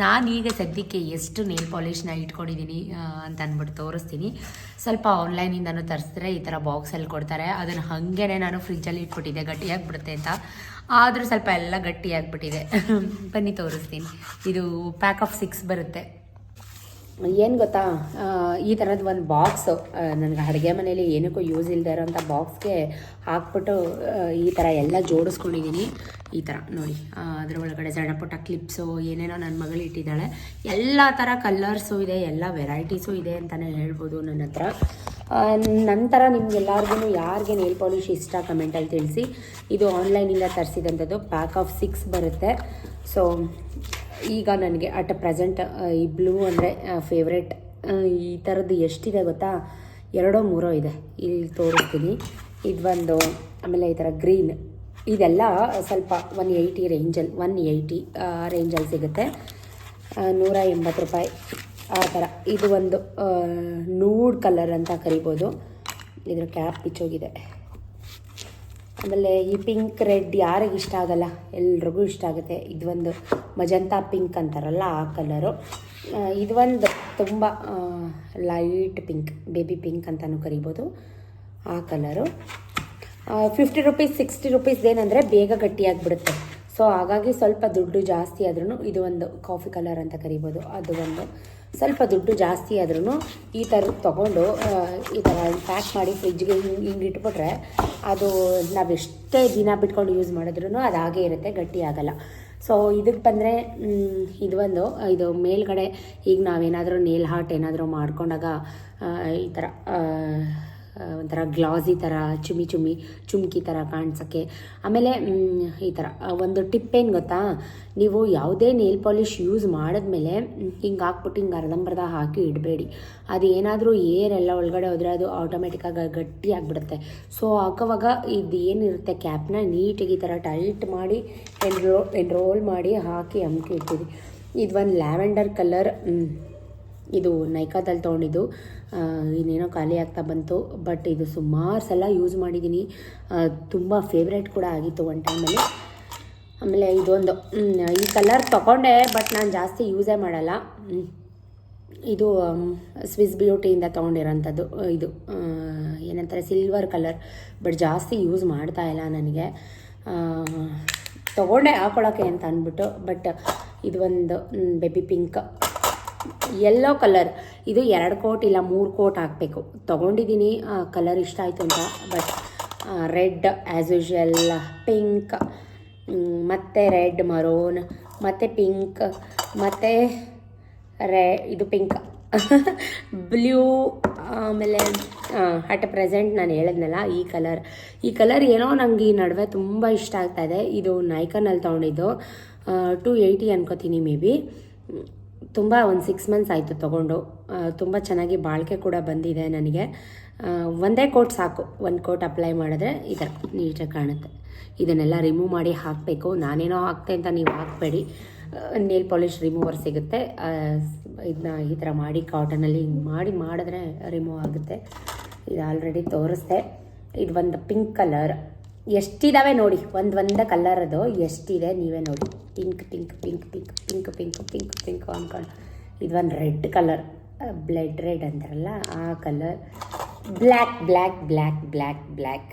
ನಾನೀಗ ಸದ್ಯಕ್ಕೆ ಎಷ್ಟು ನೇಲ್ ಪಾಲಿಷ್ನ ಇಟ್ಕೊಂಡಿದ್ದೀನಿ ಅಂತ ಅಂದ್ಬಿಟ್ಟು ತೋರಿಸ್ತೀನಿ. ಸ್ವಲ್ಪ ಆನ್ಲೈನಿಂದನೂ ತರಿಸಿದ್ರೆ ಈ ಥರ ಬಾಕ್ಸಲ್ಲಿ ಕೊಡ್ತಾರೆ. ಅದನ್ನು ಹಾಗೇನೆ ನಾನು ಫ್ರಿಜ್ಜಲ್ಲಿ ಇಟ್ಬಿಟ್ಟಿದ್ದೆ, ಗಟ್ಟಿಯಾಗಿಬಿಡುತ್ತೆ ಅಂತ. ಆದರೂ ಸ್ವಲ್ಪ ಎಲ್ಲ ಗಟ್ಟಿಯಾಗಿಬಿಟ್ಟಿದೆ. ಬನ್ನಿ ತೋರಿಸ್ತೀನಿ. ಇದು ಪ್ಯಾಕ್ ಆಫ್ ಸಿಕ್ಸ್ ಬರುತ್ತೆ. ಏನು ಗೊತ್ತಾ? ಈ ಥರದ್ದು ಒಂದು ಬಾಕ್ಸು ನನಗೆ ಅಡುಗೆ ಮನೇಲಿ ಏನಕ್ಕೂ ಯೂಸ್ ಇಲ್ಲದೆ ಇರೋಂಥ ಬಾಕ್ಸ್ಗೆ ಹಾಕ್ಬಿಟ್ಟು ಈ ಥರ ಎಲ್ಲ ಜೋಡಿಸ್ಕೊಂಡಿದ್ದೀನಿ ಈ ಥರ ನೋಡಿ ಅದರ ಒಳಗಡೆ ಸಣ್ಣ ಪುಟ್ಟ ಕ್ಲಿಪ್ಸು ಏನೇನೋ ನನ್ನ ಮಗಳು ಇಟ್ಟಿದ್ದಾಳೆ. ಎಲ್ಲ ಥರ ಕಲರ್ಸು ಇದೆ, ಎಲ್ಲ ವೆರೈಟೀಸು ಇದೆ ಅಂತಲೇ ಹೇಳ್ಬೋದು ನನ್ನ ಹತ್ರ. ನಂತರ ನಿಮ್ಗೆಲ್ಲರಿಗೂ ಯಾರಿಗೆ ನೇಲ್ ಪಾಲಿಶ್ ಇಷ್ಟ ಕಮೆಂಟಲ್ಲಿ ತಿಳಿಸಿ. ಇದು ಆನ್ಲೈನಿಂದ ತರಿಸಿದಂಥದ್ದು ಪ್ಯಾಕ್ ಆಫ್ ಸಿಕ್ಸ್ ಬರುತ್ತೆ. ಸೊ ಈಗ ನನಗೆ ಅಟ್ ಪ್ರೆಸೆಂಟ್ ಈ ಬ್ಲೂ ಅಂದರೆ ಫೇವ್ರೆಟ್ ಈ ಥರದ್ದು ಎಷ್ಟಿದೆ ಗೊತ್ತಾ? ಎರಡೋ ಮೂರೋ ಇದೆ. ಇಲ್ಲಿ ತೋರಿಸ್ತೀನಿ. ಒಂದು, ಆಮೇಲೆ ಈ ಥರ ಗ್ರೀನ್ ಇದೆಲ್ಲ ಸ್ವಲ್ಪ ಒನ್ ಏಯ್ಟಿ ರೇಂಜಲ್ಲಿ ಒನ್ ಏಯ್ಟಿ ರೇಂಜಲ್ಲಿ ಸಿಗುತ್ತೆ. ನೂರ ಎಂಬತ್ತು ರೂಪಾಯಿ ಆ ಥರ ಇದು ಒಂದು ನೂಡ್ ಕಲರ್ ಅಂತ ಕರಿಬೋದು. ಇದರ ಕ್ಯಾಪ್ ಬಿಚ್ಚೋಗಿದೆ ಆಮೇಲೆ ಈ ಪಿಂಕ್ ರೆಡ್ ಯಾರಿಗೆ ಇಷ್ಟ ಆಗಲ್ಲ? ಎಲ್ರಿಗೂ ಇಷ್ಟ ಆಗುತ್ತೆ. ಇದು ಒಂದು ಮಜಂತಾ ಪಿಂಕ್ ಅಂತಾರಲ್ಲ ಆ ಕಲರು ಇದು ಒಂದು ತುಂಬ ಲೈಟ್ ಪಿಂಕ್ ಬೇಬಿ ಪಿಂಕ್ ಅಂತಲೂ ಕರಿಬೋದು ಆ colour fifty rupees sixty rupees ಏನಂದರೆ ಬೇಗ ಗಟ್ಟಿಯಾಗಿಬಿಡುತ್ತೆ. ಸೊ ಹಾಗಾಗಿ ಸ್ವಲ್ಪ ದುಡ್ಡು ಜಾಸ್ತಿ ಆದ್ರೂ ಇದು ಒಂದು ಕಾಫಿ ಕಲರ್ ಅಂತ ಕರಿಬೋದು. ಅದು ಒಂದು. ಸ್ವಲ್ಪ ದುಡ್ಡು ಜಾಸ್ತಿ ಆದ್ರೂ ಈ ಥರದ್ದು ತೊಗೊಂಡು ಈ ಥರ ಪ್ಯಾಕ್ ಮಾಡಿ ಫ್ರಿಜ್ಗೆ ಹಿಂಗೆ ಹಿಂಗೆ ಇಟ್ಬಿಟ್ರೆ ಅದು ನಾವು ಎಷ್ಟೇ ದಿನ ಬಿಟ್ಕೊಂಡು ಯೂಸ್ ಮಾಡಿದ್ರೂ ಅದು ಹಾಗೇ ಇರುತ್ತೆ, ಗಟ್ಟಿ ಆಗಲ್ಲ. ಸೊ ಇದಕ್ಕೆ ಬಂದರೆ ಇದು ಒಂದು, ಇದು ಮೇಲ್ಗಡೆ ಈಗ ನಾವೇನಾದರೂ ನೇಲ್ ಹಾರ್ಟ್ ಏನಾದರೂ ಮಾಡ್ಕೊಂಡಾಗ ಈ ಥರ ಒಂಥರ ಗ್ಲಾಸಿ ಥರ, ಚುಮಿ ಚುಮಿ, ಚುಮ್ಕಿ ಥರ ಕಾಣಿಸೋಕ್ಕೆ. ಆಮೇಲೆ ಈ ಥರ ಒಂದು ಟಿಪ್ ಏನು ಗೊತ್ತಾ? ನೀವು ಯಾವುದೇ ನೇಲ್ ಪಾಲಿಷ್ ಯೂಸ್ ಮಾಡಿದ್ಮೇಲೆ, ಹಿಂಗೆ ಹಾಕ್ಬಿಟ್ಟು ಹಿಂಗೆ ಅರ್ಧಂಬರ್ಧ ಹಾಕಿ ಇಡಬೇಡಿ. ಅದು ಏನಾದರೂ ಏರೆಲ್ಲ ಒಳಗಡೆ ಹೋದರೆ ಅದು ಆಟೋಮೆಟಿಕ್ಕಾಗಿ ಗಟ್ಟಿ ಆಗಿಬಿಡುತ್ತೆ. ಸೊ ಹಾಕೋವಾಗ ಇದು ಏನಿರುತ್ತೆ ಕ್ಯಾಪ್ನ ನೀಟಾಗಿ ಈ ಥರ ಟೈಟ್ ಮಾಡಿ ಎನ್ರೋ ಎನ್ರೋಲ್ ಮಾಡಿ ಹಾಕಿ ಅಮ್ಕಿ ಇಡ್ತೀವಿ. ಇದು ಒಂದು ಲ್ಯಾವೆಂಡರ್ ಕಲರ್ ಇದು ನೈಕಾದಲ್ಲಿ ತೊಗೊಂಡಿದ್ದು. ಇನ್ನೇನೋ ಖಾಲಿ ಆಗ್ತಾ ಬಂತು. ಬಟ್ ಇದು ಸುಮಾರು ಸಲ ಯೂಸ್ ಮಾಡಿದ್ದೀನಿ ತುಂಬ ಫೇವ್ರೇಟ್ ಕೂಡ ಆಗಿತ್ತು ಒನ್ ಟೈಮಲ್ಲಿ ಆಮೇಲೆ ಇದೊಂದು ಈ ಕಲರ್ ತೊಗೊಂಡೆ ಬಟ್ ನಾನು ಜಾಸ್ತಿ ಯೂಸೇ ಮಾಡಲ್ಲ. ಇದು ಸ್ವಿಸ್ ಬ್ಯೂಟಿಯಿಂದ ತೊಗೊಂಡಿರೋಂಥದ್ದು ಇದು ಏನಂತಾರೆ ಸಿಲ್ವರ್ ಕಲರ್ ಬಟ್ ಜಾಸ್ತಿ ಯೂಸ್ ಮಾಡ್ತಾ ಇಲ್ಲ ನನಗೆ. ತೊಗೊಂಡೆ ಹಾಕೊಳ್ಳೋಕ್ಕೆ ಅಂತ ಅಂದ್ಬಿಟ್ಟು ಬಟ್ ಇದು ಒಂದು ಬೇಬಿ ಪಿಂಕ್ ಯೆಲ್ಲೋ ಕಲರ್ ಇದು ಎರಡು ಕೋಟ್ ಇಲ್ಲ, ಮೂರು ಕೋಟ್ ಹಾಕಬೇಕು. ತೊಗೊಂಡಿದ್ದೀನಿ ಕಲರ್ ಇಷ್ಟ ಆಯಿತು ಅಂತ but red as usual pink ಮತ್ತು ರೆಡ್ ಮರೋನ್ ಮತ್ತು ಪಿಂಕ್ ಮತ್ತು ರೆ ಇದು ಪಿಂಕ್ ಬ್ಲೂ [laughs] ಆಮೇಲೆ ಅಟ್ ಪ್ರೆಸೆಂಟ್ ನಾನು ಹೇಳಿದ್ನಲ್ಲ, ಈ ಕಲರ್ ಈ ಕಲರ್ ಏನೋ ನನಗೆ ಈ ನಡುವೆ ತುಂಬ ಇಷ್ಟ ಆಗ್ತಾಯಿದೆ ಇದೆ. ಇದು ನೈಕನಲ್ಲಿ ತೊಗೊಂಡಿದ್ದು ಟು ಏಯ್ಟಿ ಅನ್ಕೋತೀನಿ ಮೇ ಬಿ ತುಂಬ ಒಂದು ಸಿಕ್ಸ್ ಮಂತ್ಸ್ ಆಯಿತು ತೊಗೊಂಡು. ತುಂಬ ಚೆನ್ನಾಗಿ ಬಾಳಿಕೆ ಕೂಡ ಬಂದಿದೆ ನನಗೆ. ಒಂದೇ ಕೋಟ್ ಸಾಕು. ಒಂದು ಕೋಟ್ ಅಪ್ಲೈ ಮಾಡಿದ್ರೆ ಈ ಥರ ನೀಟಾಗಿ ಕಾಣುತ್ತೆ. ಇದನ್ನೆಲ್ಲ ರಿಮೂವ್ ಮಾಡಿ ಹಾಕಬೇಕು. ನಾನೇನೋ ಹಾಕ್ತೆ ಅಂತ ನೀವು ಹಾಕಬೇಡಿ. ನೇಲ್ ಪಾಲಿಷ್ ರಿಮೂವರ್ ಸಿಗುತ್ತೆ. ಇದನ್ನ ಈ ಥರ ಮಾಡಿ ಕಾಟನಲ್ಲಿ ಮಾಡಿ ಮಾಡಿದ್ರೆ ರಿಮೂವ್ ಆಗುತ್ತೆ. ಇದು ಆಲ್ರೆಡಿ ತೋರಿಸ್ದೆ. ಇದು ಒಂದು ಪಿಂಕ್ ಕಲರ್ ಎಷ್ಟಿದಾವೆ ನೋಡಿ, ಒಂದು ಒಂದೇ ಕಲರ್ ಅದು, ಎಷ್ಟಿದೆ ನೀವೇ ನೋಡಿ. Pink pink pink pink pink pink pink pink ಅಂದ್ಕೊಂಡು. ಇದೊಂದು ರೆಡ್ ಕಲರ್ ಬ್ಲಡ್ ರೆಡ್ ಅಂತಾರಲ್ಲ ಆ colour black black black black black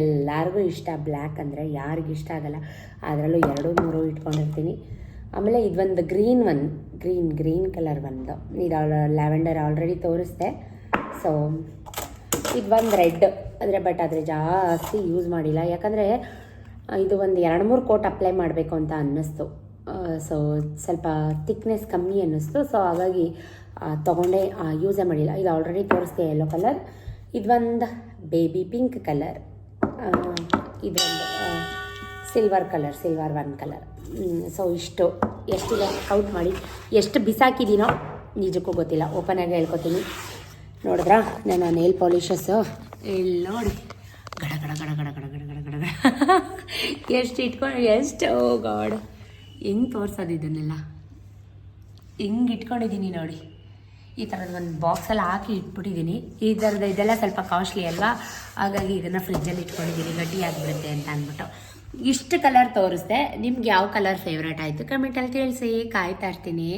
ಎಲ್ಲರಿಗೂ ಇಷ್ಟ. ಬ್ಲ್ಯಾಕ್ ಅಂದರೆ ಇಷ್ಟ ಆಗಲ್ಲ. ಅದರಲ್ಲೂ ಎರಡು ಮೂರು ಇಟ್ಕೊಂಡಿರ್ತೀನಿ. ಆಮೇಲೆ ಇದೊಂದು green one green green colour ಒಂದು. ಇದು ಲ್ಯಾವೆಂಡರ್ ಆಲ್ರೆಡಿ ತೋರಿಸ್ದೆ. ಸೊ ಇದು ಒಂದು ರೆಡ್ ಅಂದರೆ ಬಟ್ ಆದರೆ ಜಾಸ್ತಿ ಯೂಸ್ ಮಾಡಿಲ್ಲ. ಯಾಕಂದರೆ ಇದು ಒಂದು ಎರಡು ಮೂರು ಕೋಟ್ ಅಪ್ಲೈ ಮಾಡಬೇಕು ಅಂತ ಅನ್ನಿಸ್ತು. ಸೊ ಸ್ವಲ್ಪ ಥಿಕ್ನೆಸ್ ಕಮ್ಮಿ ಅನ್ನಿಸ್ತು. ಸೊ ಹಾಗಾಗಿ ತೊಗೊಂಡೇ ಯೂಸೇ ಮಾಡಿಲ್ಲ. ಇದು ಆಲ್ರೆಡಿ ತೋರಿಸ್ದೆ ಎಲ್ಲೋ ಕಲರ್ ಇದೊಂದು ಬೇಬಿ ಪಿಂಕ್ ಕಲರ್ ಇದೊಂದು silver colour silver one colour so ಇಷ್ಟು. ಎಷ್ಟಿದೆ? ಔಟ್ ಮಾಡಿ. ಎಷ್ಟು ಬಿಸಾಕಿದ್ದೀನೋ ನಿಜಕ್ಕೂ ಗೊತ್ತಿಲ್ಲ. ಓಪನ್ ಆಗಿ ಹೇಳ್ಕೊತೀನಿ. ನೋಡಿದ್ರಾ? ನನ್ನ ನೇಲ್ ಪಾಲಿಷಸ್ಸು ಇಲ್ಲಿ ನೋಡಿ. ಗಡ ಗಡ ಗಡ ಗಡ ಗಡ ಗಡ ಗಡ ಗಡ ಎಷ್ಟು ಇಟ್ಕೊಂಡು, ಎಷ್ಟು ಗಾಡ್. ಹೆಂಗೆ ತೋರಿಸೋದು ಇದನ್ನೆಲ್ಲ? ಹೆಂಗೆ ಇಟ್ಕೊಂಡಿದ್ದೀನಿ ನೋಡಿ. ಈ ಥರದ ಒಂದು ಬಾಕ್ಸಲ್ಲಿ ಹಾಕಿ ಇಟ್ಬಿಟ್ಟಿದ್ದೀನಿ ಈ ಥರದ ಇದೆಲ್ಲ ಸ್ವಲ್ಪ ಕಾಸ್ಟ್ಲಿ ಅಲ್ವಾ? ಹಾಗಾಗಿ ಇದನ್ನು ಫ್ರಿಜ್ಜಲ್ಲಿ ಇಟ್ಕೊಂಡಿದ್ದೀನಿ ಗಟ್ಟಿ ಆಗಿಬಿಡುತ್ತೆ ಅಂತ ಅಂದ್ಬಿಟ್ಟು. ಇಷ್ಟು ಕಲರ್ ತೋರಿಸ್ದೆ. ನಿಮ್ಗೆ ಯಾವ ಕಲರ್ ಫೇವ್ರೇಟ್ ಆಯಿತು? ಕಮೆಂಟಲ್ಲಿ ತಿಳಿಸಿ. ಕಾಯ್ತಾ ಇರ್ತೀನಿ.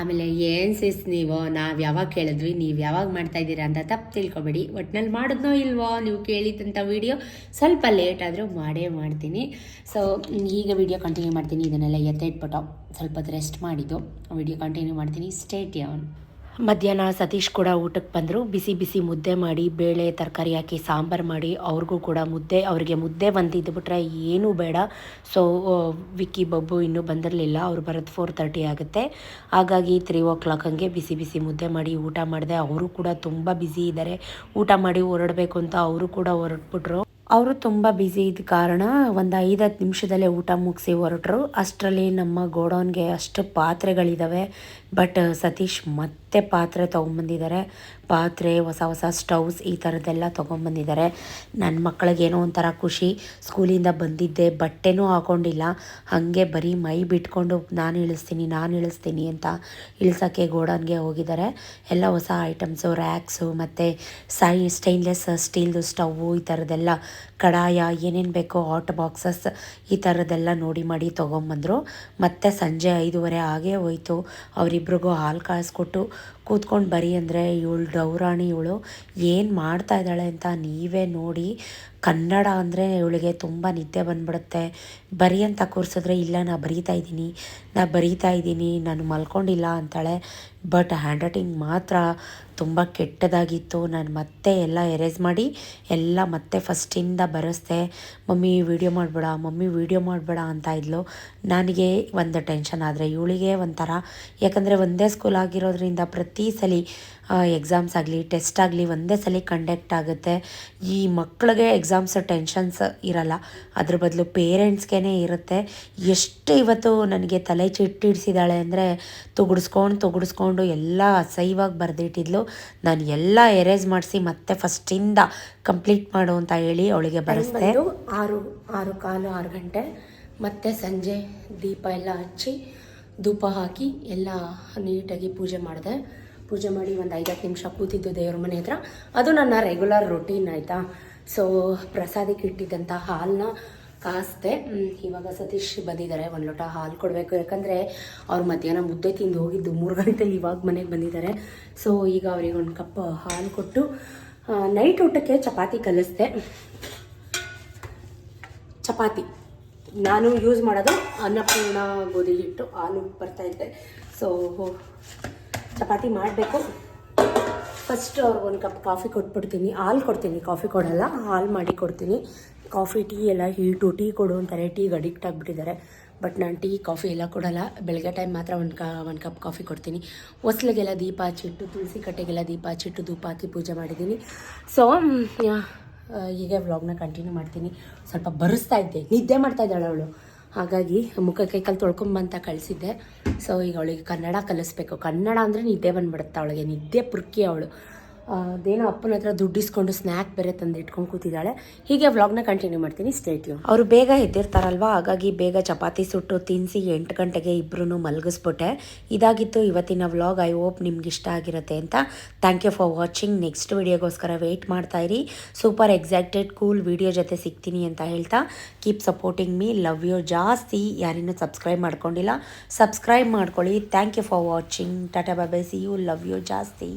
ಆಮೇಲೆ ಏನು ಸಿಸ್ ನೀವು? ನಾವು ಯಾವಾಗ ಕೇಳಿದ್ವಿ, ನೀವು ಯಾವಾಗ ಮಾಡ್ತಾ ಇದ್ದೀರಾ ಅಂತ ತಪ್ಪು ತಿಳ್ಕೊಬೇಡಿ. ಒಟ್ನಲ್ಲಿ ಮಾಡಿದ್ನೋ ಇಲ್ವೋ ನೀವು ಕೇಳಿದಂಥ ವಿಡಿಯೋ ಸ್ವಲ್ಪ ಲೇಟ್ ಆದರೂ ಮಾಡೇ ಮಾಡ್ತೀನಿ. ಸೊ ಈಗ ವಿಡಿಯೋ ಕಂಟಿನ್ಯೂ ಮಾಡ್ತೀನಿ. ಇದನ್ನೆಲ್ಲ ಎತ್ತಿಟ್ಬಿಟ್ಟು ಸ್ವಲ್ಪ ಹೊತ್ತು ರೆಸ್ಟ್ ಮಾಡಿದ್ದು. ವಿಡಿಯೋ ಕಂಟಿನ್ಯೂ ಮಾಡ್ತೀನಿ. ಸ್ಟೇಟ್ ಯಾವನ್ ಮಧ್ಯಾಹ್ನ ಸತೀಶ್ ಕೂಡ ಊಟಕ್ಕೆ ಬಂದರು. ಬಿಸಿ ಬಿಸಿ ಮುದ್ದೆ ಮಾಡಿ, ಬೇಳೆ, ತರಕಾರಿ ಹಾಕಿ, ಸಾಂಬಾರು ಮಾಡಿ, ಅವ್ರಿಗೂ ಕೂಡ ಮುದ್ದೆ, ಅವರಿಗೆ ಮುದ್ದೆ ಬಂದಿದ್ದು ಬಿಟ್ರೆ ಏನೂ ಬೇಡ. ಸೊ ವಿಕ್ಕಿ, ಬಬ್ಬು ಇನ್ನೂ ಬಂದಿರಲಿಲ್ಲ. ಅವ್ರು ಬರೋದು ಫೋರ್ ತರ್ಟಿ ಆಗುತ್ತೆ. ಹಾಗಾಗಿ ತ್ರೀ ಓ ಕ್ಲಾಕ್ ಹಂಗೆ ಬಿಸಿ ಬಿಸಿ ಮುದ್ದೆ ಮಾಡಿ ಊಟ ಮಾಡಿದೆ. ಅವರು ಕೂಡ ತುಂಬ ಬ್ಯುಸಿ ಇದ್ದಾರೆ ಊಟ ಮಾಡಿ ಹೊರಡಬೇಕು ಅಂತ ಅವರು ಕೂಡ ಹೊರಟ್ಬಿಟ್ರು. ಅವರು ತುಂಬ ಬ್ಯುಸಿ ಇದ್ದ ಕಾರಣ ಒಂದು ಐದು ಹತ್ತು ನಿಮಿಷದಲ್ಲೇ ಊಟ ಮುಗಿಸಿ ಹೊರಟ್ರು. ಅಷ್ಟರಲ್ಲಿ ನಮ್ಮ ಗೋಡೌನ್ಗೆ ಅಷ್ಟು ಪಾತ್ರೆಗಳಿದ್ದಾವೆ ಬಟ್ ಸತೀಶ್ ಮತ್ತೆ ಪಾತ್ರೆ ತೊಗೊಂಬಂದಿದ್ದಾರೆ ಪಾತ್ರೆ, ಹೊಸ ಹೊಸ ಸ್ಟವ್ಸ್ ಈ ಥರದ್ದೆಲ್ಲ ತೊಗೊಂಬಂದಿದ್ದಾರೆ ನನ್ನ ಮಕ್ಕಳಿಗೇನೋ ಒಂಥರ ಖುಷಿ. ಸ್ಕೂಲಿಂದ ಬಂದಿದ್ದೆ, ಬಟ್ಟೆನೂ ಹಾಕೊಂಡಿಲ್ಲ. ಹಾಗೆ ಬರೀ ಮೈ ಬಿಟ್ಕೊಂಡು ನಾನು ಇಳಿಸ್ತೀನಿ ನಾನು ಇಳಿಸ್ತೀನಿ ಅಂತ ಇಳಿಸೋಕ್ಕೆ ಗೋಡನ್ಗೆ ಹೋಗಿದ್ದಾರೆ. ಎಲ್ಲ ಹೊಸ ಐಟಮ್ಸು ರ್ಯಾಕ್ಸು ಮತ್ತು ಸೈ ಸ್ಟೈನ್ಲೆಸ್ ಸ್ಟೀಲ್ದು ಸ್ಟವ್ವು ಈ ಥರದ್ದೆಲ್ಲ ಕಡಾಯ, ಏನೇನು ಬೇಕೋ ಹಾಟ್ ಬಾಕ್ಸಸ್ ಈ ಥರದ್ದೆಲ್ಲ ನೋಡಿ ಮಾಡಿ ತೊಗೊಂಬಂದರು. ಮತ್ತು ಸಂಜೆ ಐದೂವರೆ ಆಗೇ ಹೋಯ್ತು. ಅವರಿಬ್ರಿಗೂ ಹಾಲು ಕಾಯಿಸ್ಕೊಟ್ಟು ಕೂತ್ಕೊಂಡು ಬರೀ ಅಂದರೆ ಇವಳು ಡೌರಾಣಿ ಇವಳು ಏನು ಮಾಡ್ತಾ ಇದ್ದಾಳೆ ಅಂತ ನೀವೇ ನೋಡಿ. ಕನ್ನಡ ಅಂದರೆ ಇವಳಿಗೆ ತುಂಬ ನಿದ್ದೆ ಬಂದ್ಬಿಡುತ್ತೆ. ಬರೀ ಅಂತ ಕೂರಿಸಿದ್ರೆ, ಇಲ್ಲ ನಾನು ಬರೀತಾ ಇದ್ದೀನಿ, ನಾ ಬರೀತಾ ಇದ್ದೀನಿ, ನಾನು ಮಲ್ಕೊಂಡಿಲ್ಲ ಅಂತಾಳೆ. ಬಟ್ ಹ್ಯಾಂಡ್ ರೈಟಿಂಗ್ ಮಾತ್ರ ತುಂಬ ಕೆಟ್ಟದಾಗಿತ್ತು. ನಾನು ಮತ್ತೆ ಎಲ್ಲ ಎರೇಸ್ ಮಾಡಿ, ಎಲ್ಲ ಮತ್ತೆ ಫಸ್ಟಿಂದ ಬರೆಸ್ದೆ. ಮಮ್ಮಿ ವೀಡಿಯೋ ಮಾಡಬೇಡ, ಮಮ್ಮಿ ವೀಡಿಯೋ ಮಾಡಬೇಡ ಅಂತ ಇದ್ಲು. ನನಗೆ ಒಂದು ಟೆನ್ಷನ್ ಆದರೆ, ಇವಳಿಗೆ ಒಂಥರ, ಯಾಕಂದರೆ ಒಂದೇ ಸ್ಕೂಲ್ ಆಗಿರೋದ್ರಿಂದ ಪ್ರತಿ ಸಲ ಎಕ್ಸಾಮ್ಸ್ ಆಗಲಿ ಟೆಸ್ಟ್ ಆಗಲಿ ಒಂದೇ ಸಲ ಕಂಡಕ್ಟ್ ಆಗುತ್ತೆ. ಈ ಮಕ್ಕಳಿಗೆ ಎಕ್ಸಾಮ್ಸ್ ಟೆನ್ಷನ್ಸ್ ಇರಲ್ಲ. ಅದ್ರ ಬದಲು ಪೇರೆಂಟ್ಸ್ಗೇ ಇರುತ್ತೆ. ಎಷ್ಟು ಇವತ್ತು ನನಗೆ ತಲೆ ಚಿಟ್ಟಿಡ್ಸಿದ್ದಾಳೆ ಅಂದರೆ ತುಗುಡ್ಸ್ಕೊಂಡು ತುಗುಡ್ಸ್ಕೊಂಡು ಎಲ್ಲ ಅಸೈವಾಗಿ ಬರೆದಿಟ್ಟಿದ್ಲು. ನಾನು ಎಲ್ಲ ಎರೇಸ್ ಮಾಡಿಸಿ ಮತ್ತೆ ಫಸ್ಟಿಂದ ಕಂಪ್ಲೀಟ್ ಮಾಡು ಅಂತ ಹೇಳಿ ಅವಳಿಗೆ ಬರೆಸ್ದೆ. ಆರು ಆರು ಕಾಲು ಆರು ಗಂಟೆ. ಮತ್ತೆ ಸಂಜೆ ದೀಪ ಎಲ್ಲ ಹಚ್ಚಿ ಧೂಪ ಹಾಕಿ ಎಲ್ಲ ನೀಟಾಗಿ ಪೂಜೆ ಮಾಡಿದೆ. ಪೂಜೆ ಮಾಡಿ ಒಂದು ಐದತ್ತು ನಿಮಿಷ ಕೂತಿದ್ದು ದೇವ್ರ ಮನೆ ಹತ್ರ. ಅದು ನನ್ನ ರೆಗ್ಯುಲರ್ ರೊಟೀನ್ ಆಯಿತಾ? ಸೊ ಪ್ರಸಾದಕ್ಕೆ ಇಟ್ಟಿದ್ದಂಥ ಹಾಲನ್ನ ಕಾಸ್ತೆ ಇವಾಗ ಸತೀಶ್ ಬಂದಿದ್ದಾರೆ, ಒಂದು ಲೋಟ ಹಾಲು ಕೊಡಬೇಕು. ಯಾಕಂದರೆ ಅವ್ರು ಮಧ್ಯಾಹ್ನ ಮುದ್ದೆ ತಿಂದು ಹೋಗಿದ್ದು ಮೂರು ಗಂಟೆಲಿ ಇವಾಗ ಮನೆಗೆ ಬಂದಿದ್ದಾರೆ. ಸೊ ಈಗ ಅವ್ರಿಗೆ ಒಂದು ಕಪ್ ಹಾಲು ಕೊಟ್ಟು ನೈಟ್ ಊಟಕ್ಕೆ ಚಪಾತಿ ಕಲಿಸ್ದೆ. ಚಪಾತಿ. ನಾನು ಯೂಸ್ ಮಾಡೋದು ಅನ್ನಪೂರ್ಣ ಗೋಧಿ ಹಿಟ್ಟು ಹಾಲು ಬರ್ತಾ ಇದೆ. ಸೊ ಚಪಾತಿ ಮಾಡಬೇಕು. ಫಸ್ಟ್ ಅವ್ರಿಗೆ ಒಂದು ಕಪ್ ಕಾಫಿ ಕೊಟ್ಬಿಡ್ತೀನಿ. ಹಾಲು ಕೊಡ್ತೀನಿ ಕಾಫಿ ಕೊಡಲ್ಲ, ಹಾಲು ಮಾಡಿ ಕೊಡ್ತೀನಿ. ಕಾಫಿ ಟೀ ಎಲ್ಲ ಹೀಟು ಟೀ ಕೊಡು ಅಂತಾರೆ. ಟೀಗೆ ಅಡಿಕ್ಟ್ ಆಗಿಬಿಟ್ಟಿದ್ದಾರೆ. ಬಟ್ ನಾನು ಟೀ ಕಾಫಿ ಎಲ್ಲ ಕೊಡೋಲ್ಲ. ಬೆಳಗ್ಗೆ ಟೈಮ್ ಮಾತ್ರ ಒಂದು ಕ, ಒಂದು ಕಪ್ ಕಾಫಿ ಕೊಡ್ತೀನಿ. ಹೊಸ್ಲಿಗೆಲ್ಲ ದೀಪ ಹಚ್ಚಿಟ್ಟು, ತುಳಸಿ ಕಟ್ಟೆಗೆಲ್ಲ ದೀಪ ಹಚ್ಚಿಟ್ಟು ಧೂಪ ಹಾಕಿ ಪೂಜೆ ಮಾಡಿದ್ದೀನಿ. ಸೊ ಹೀಗೆ ವ್ಲಾಗ್ನ ಕಂಟಿನ್ಯೂ ಮಾಡ್ತೀನಿ. ಸ್ವಲ್ಪ ಬರೆಸ್ತಾ ಇದ್ದೆ. ನಿದ್ದೆ ಮಾಡ್ತಾ ಇದ್ದಾಳೆ ಅವಳು. ಹಾಗಾಗಿ ಮುಖ ಕೈ ಕಾಲು ತೊಳ್ಕೊಂಬಂತ ಕಳಿಸಿದ್ದೆ. ಸೊ ಈಗ ಅವಳಿಗೆ ಕನ್ನಡ ಕಲಿಸ್ಬೇಕು. ಕನ್ನಡ ಅಂದರೆ ನಿದ್ದೆ ಬಂದ್ಬಿಡುತ್ತೆ. ಅವಳಿಗೆ ನಿದ್ದೆ ಪುರ್ಕಿ ಅವಳು. ಅದೇನೋ ಅಪ್ಪನ ಹತ್ರ ದುಡ್ಡಿಸ್ಕೊಂಡು ಸ್ನ್ಯಾಕ್ ಬೇರೆ ತಂದು ಇಟ್ಕೊಂಡು ಕೂತಿದ್ದಾಳೆ. ಹೀಗೆ ವ್ಲಾಗ್ನ ಕಂಟಿನ್ಯೂ ಮಾಡ್ತೀನಿ. ಸ್ಟೇಟ್ಯೂ ಅವರು ಬೇಗ ಎದ್ದಿರ್ತಾರಲ್ವ? ಹಾಗಾಗಿ ಬೇಗ ಚಪಾತಿ ಸುಟ್ಟು ತಿನ್ನಿಸಿ ಎಂಟು ಗಂಟೆಗೆ ಇಬ್ಬರೂ ಮಲಗಿಸ್ಬಿಟ್ಟೆ. ಇದಾಗಿತ್ತು ಇವತ್ತಿನ ವ್ಲಾಗ್ ಐ ಹೋಪ್ ನಿಮ್ಗೆ ಇಷ್ಟ ಆಗಿರುತ್ತೆ ಅಂತ. Thank you for watching next ವಿಡಿಯೋಗೋಸ್ಕರ wait ಮಾಡ್ತಾ ಇರಿ. ಸೂಪರ್ ಎಕ್ಸೈಟೆಡ್ ಕೂಲ್ ವಿಡಿಯೋ ಜೊತೆ ಸಿಗ್ತೀನಿ ಅಂತ ಹೇಳ್ತಾ. Keep supporting me love you ಜಾಸ್ತಿ. ಯಾರಿನ್ನೂ ಸಬ್ಸ್ಕ್ರೈಬ್ ಮಾಡ್ಕೊಂಡಿಲ್ಲ. ಸಬ್ಸ್ಕ್ರೈಬ್ ಮಾಡ್ಕೊಳ್ಳಿ. Thank you for watching tata ಬಾಬೆ see you love you ಜಾಸ್ತಿ.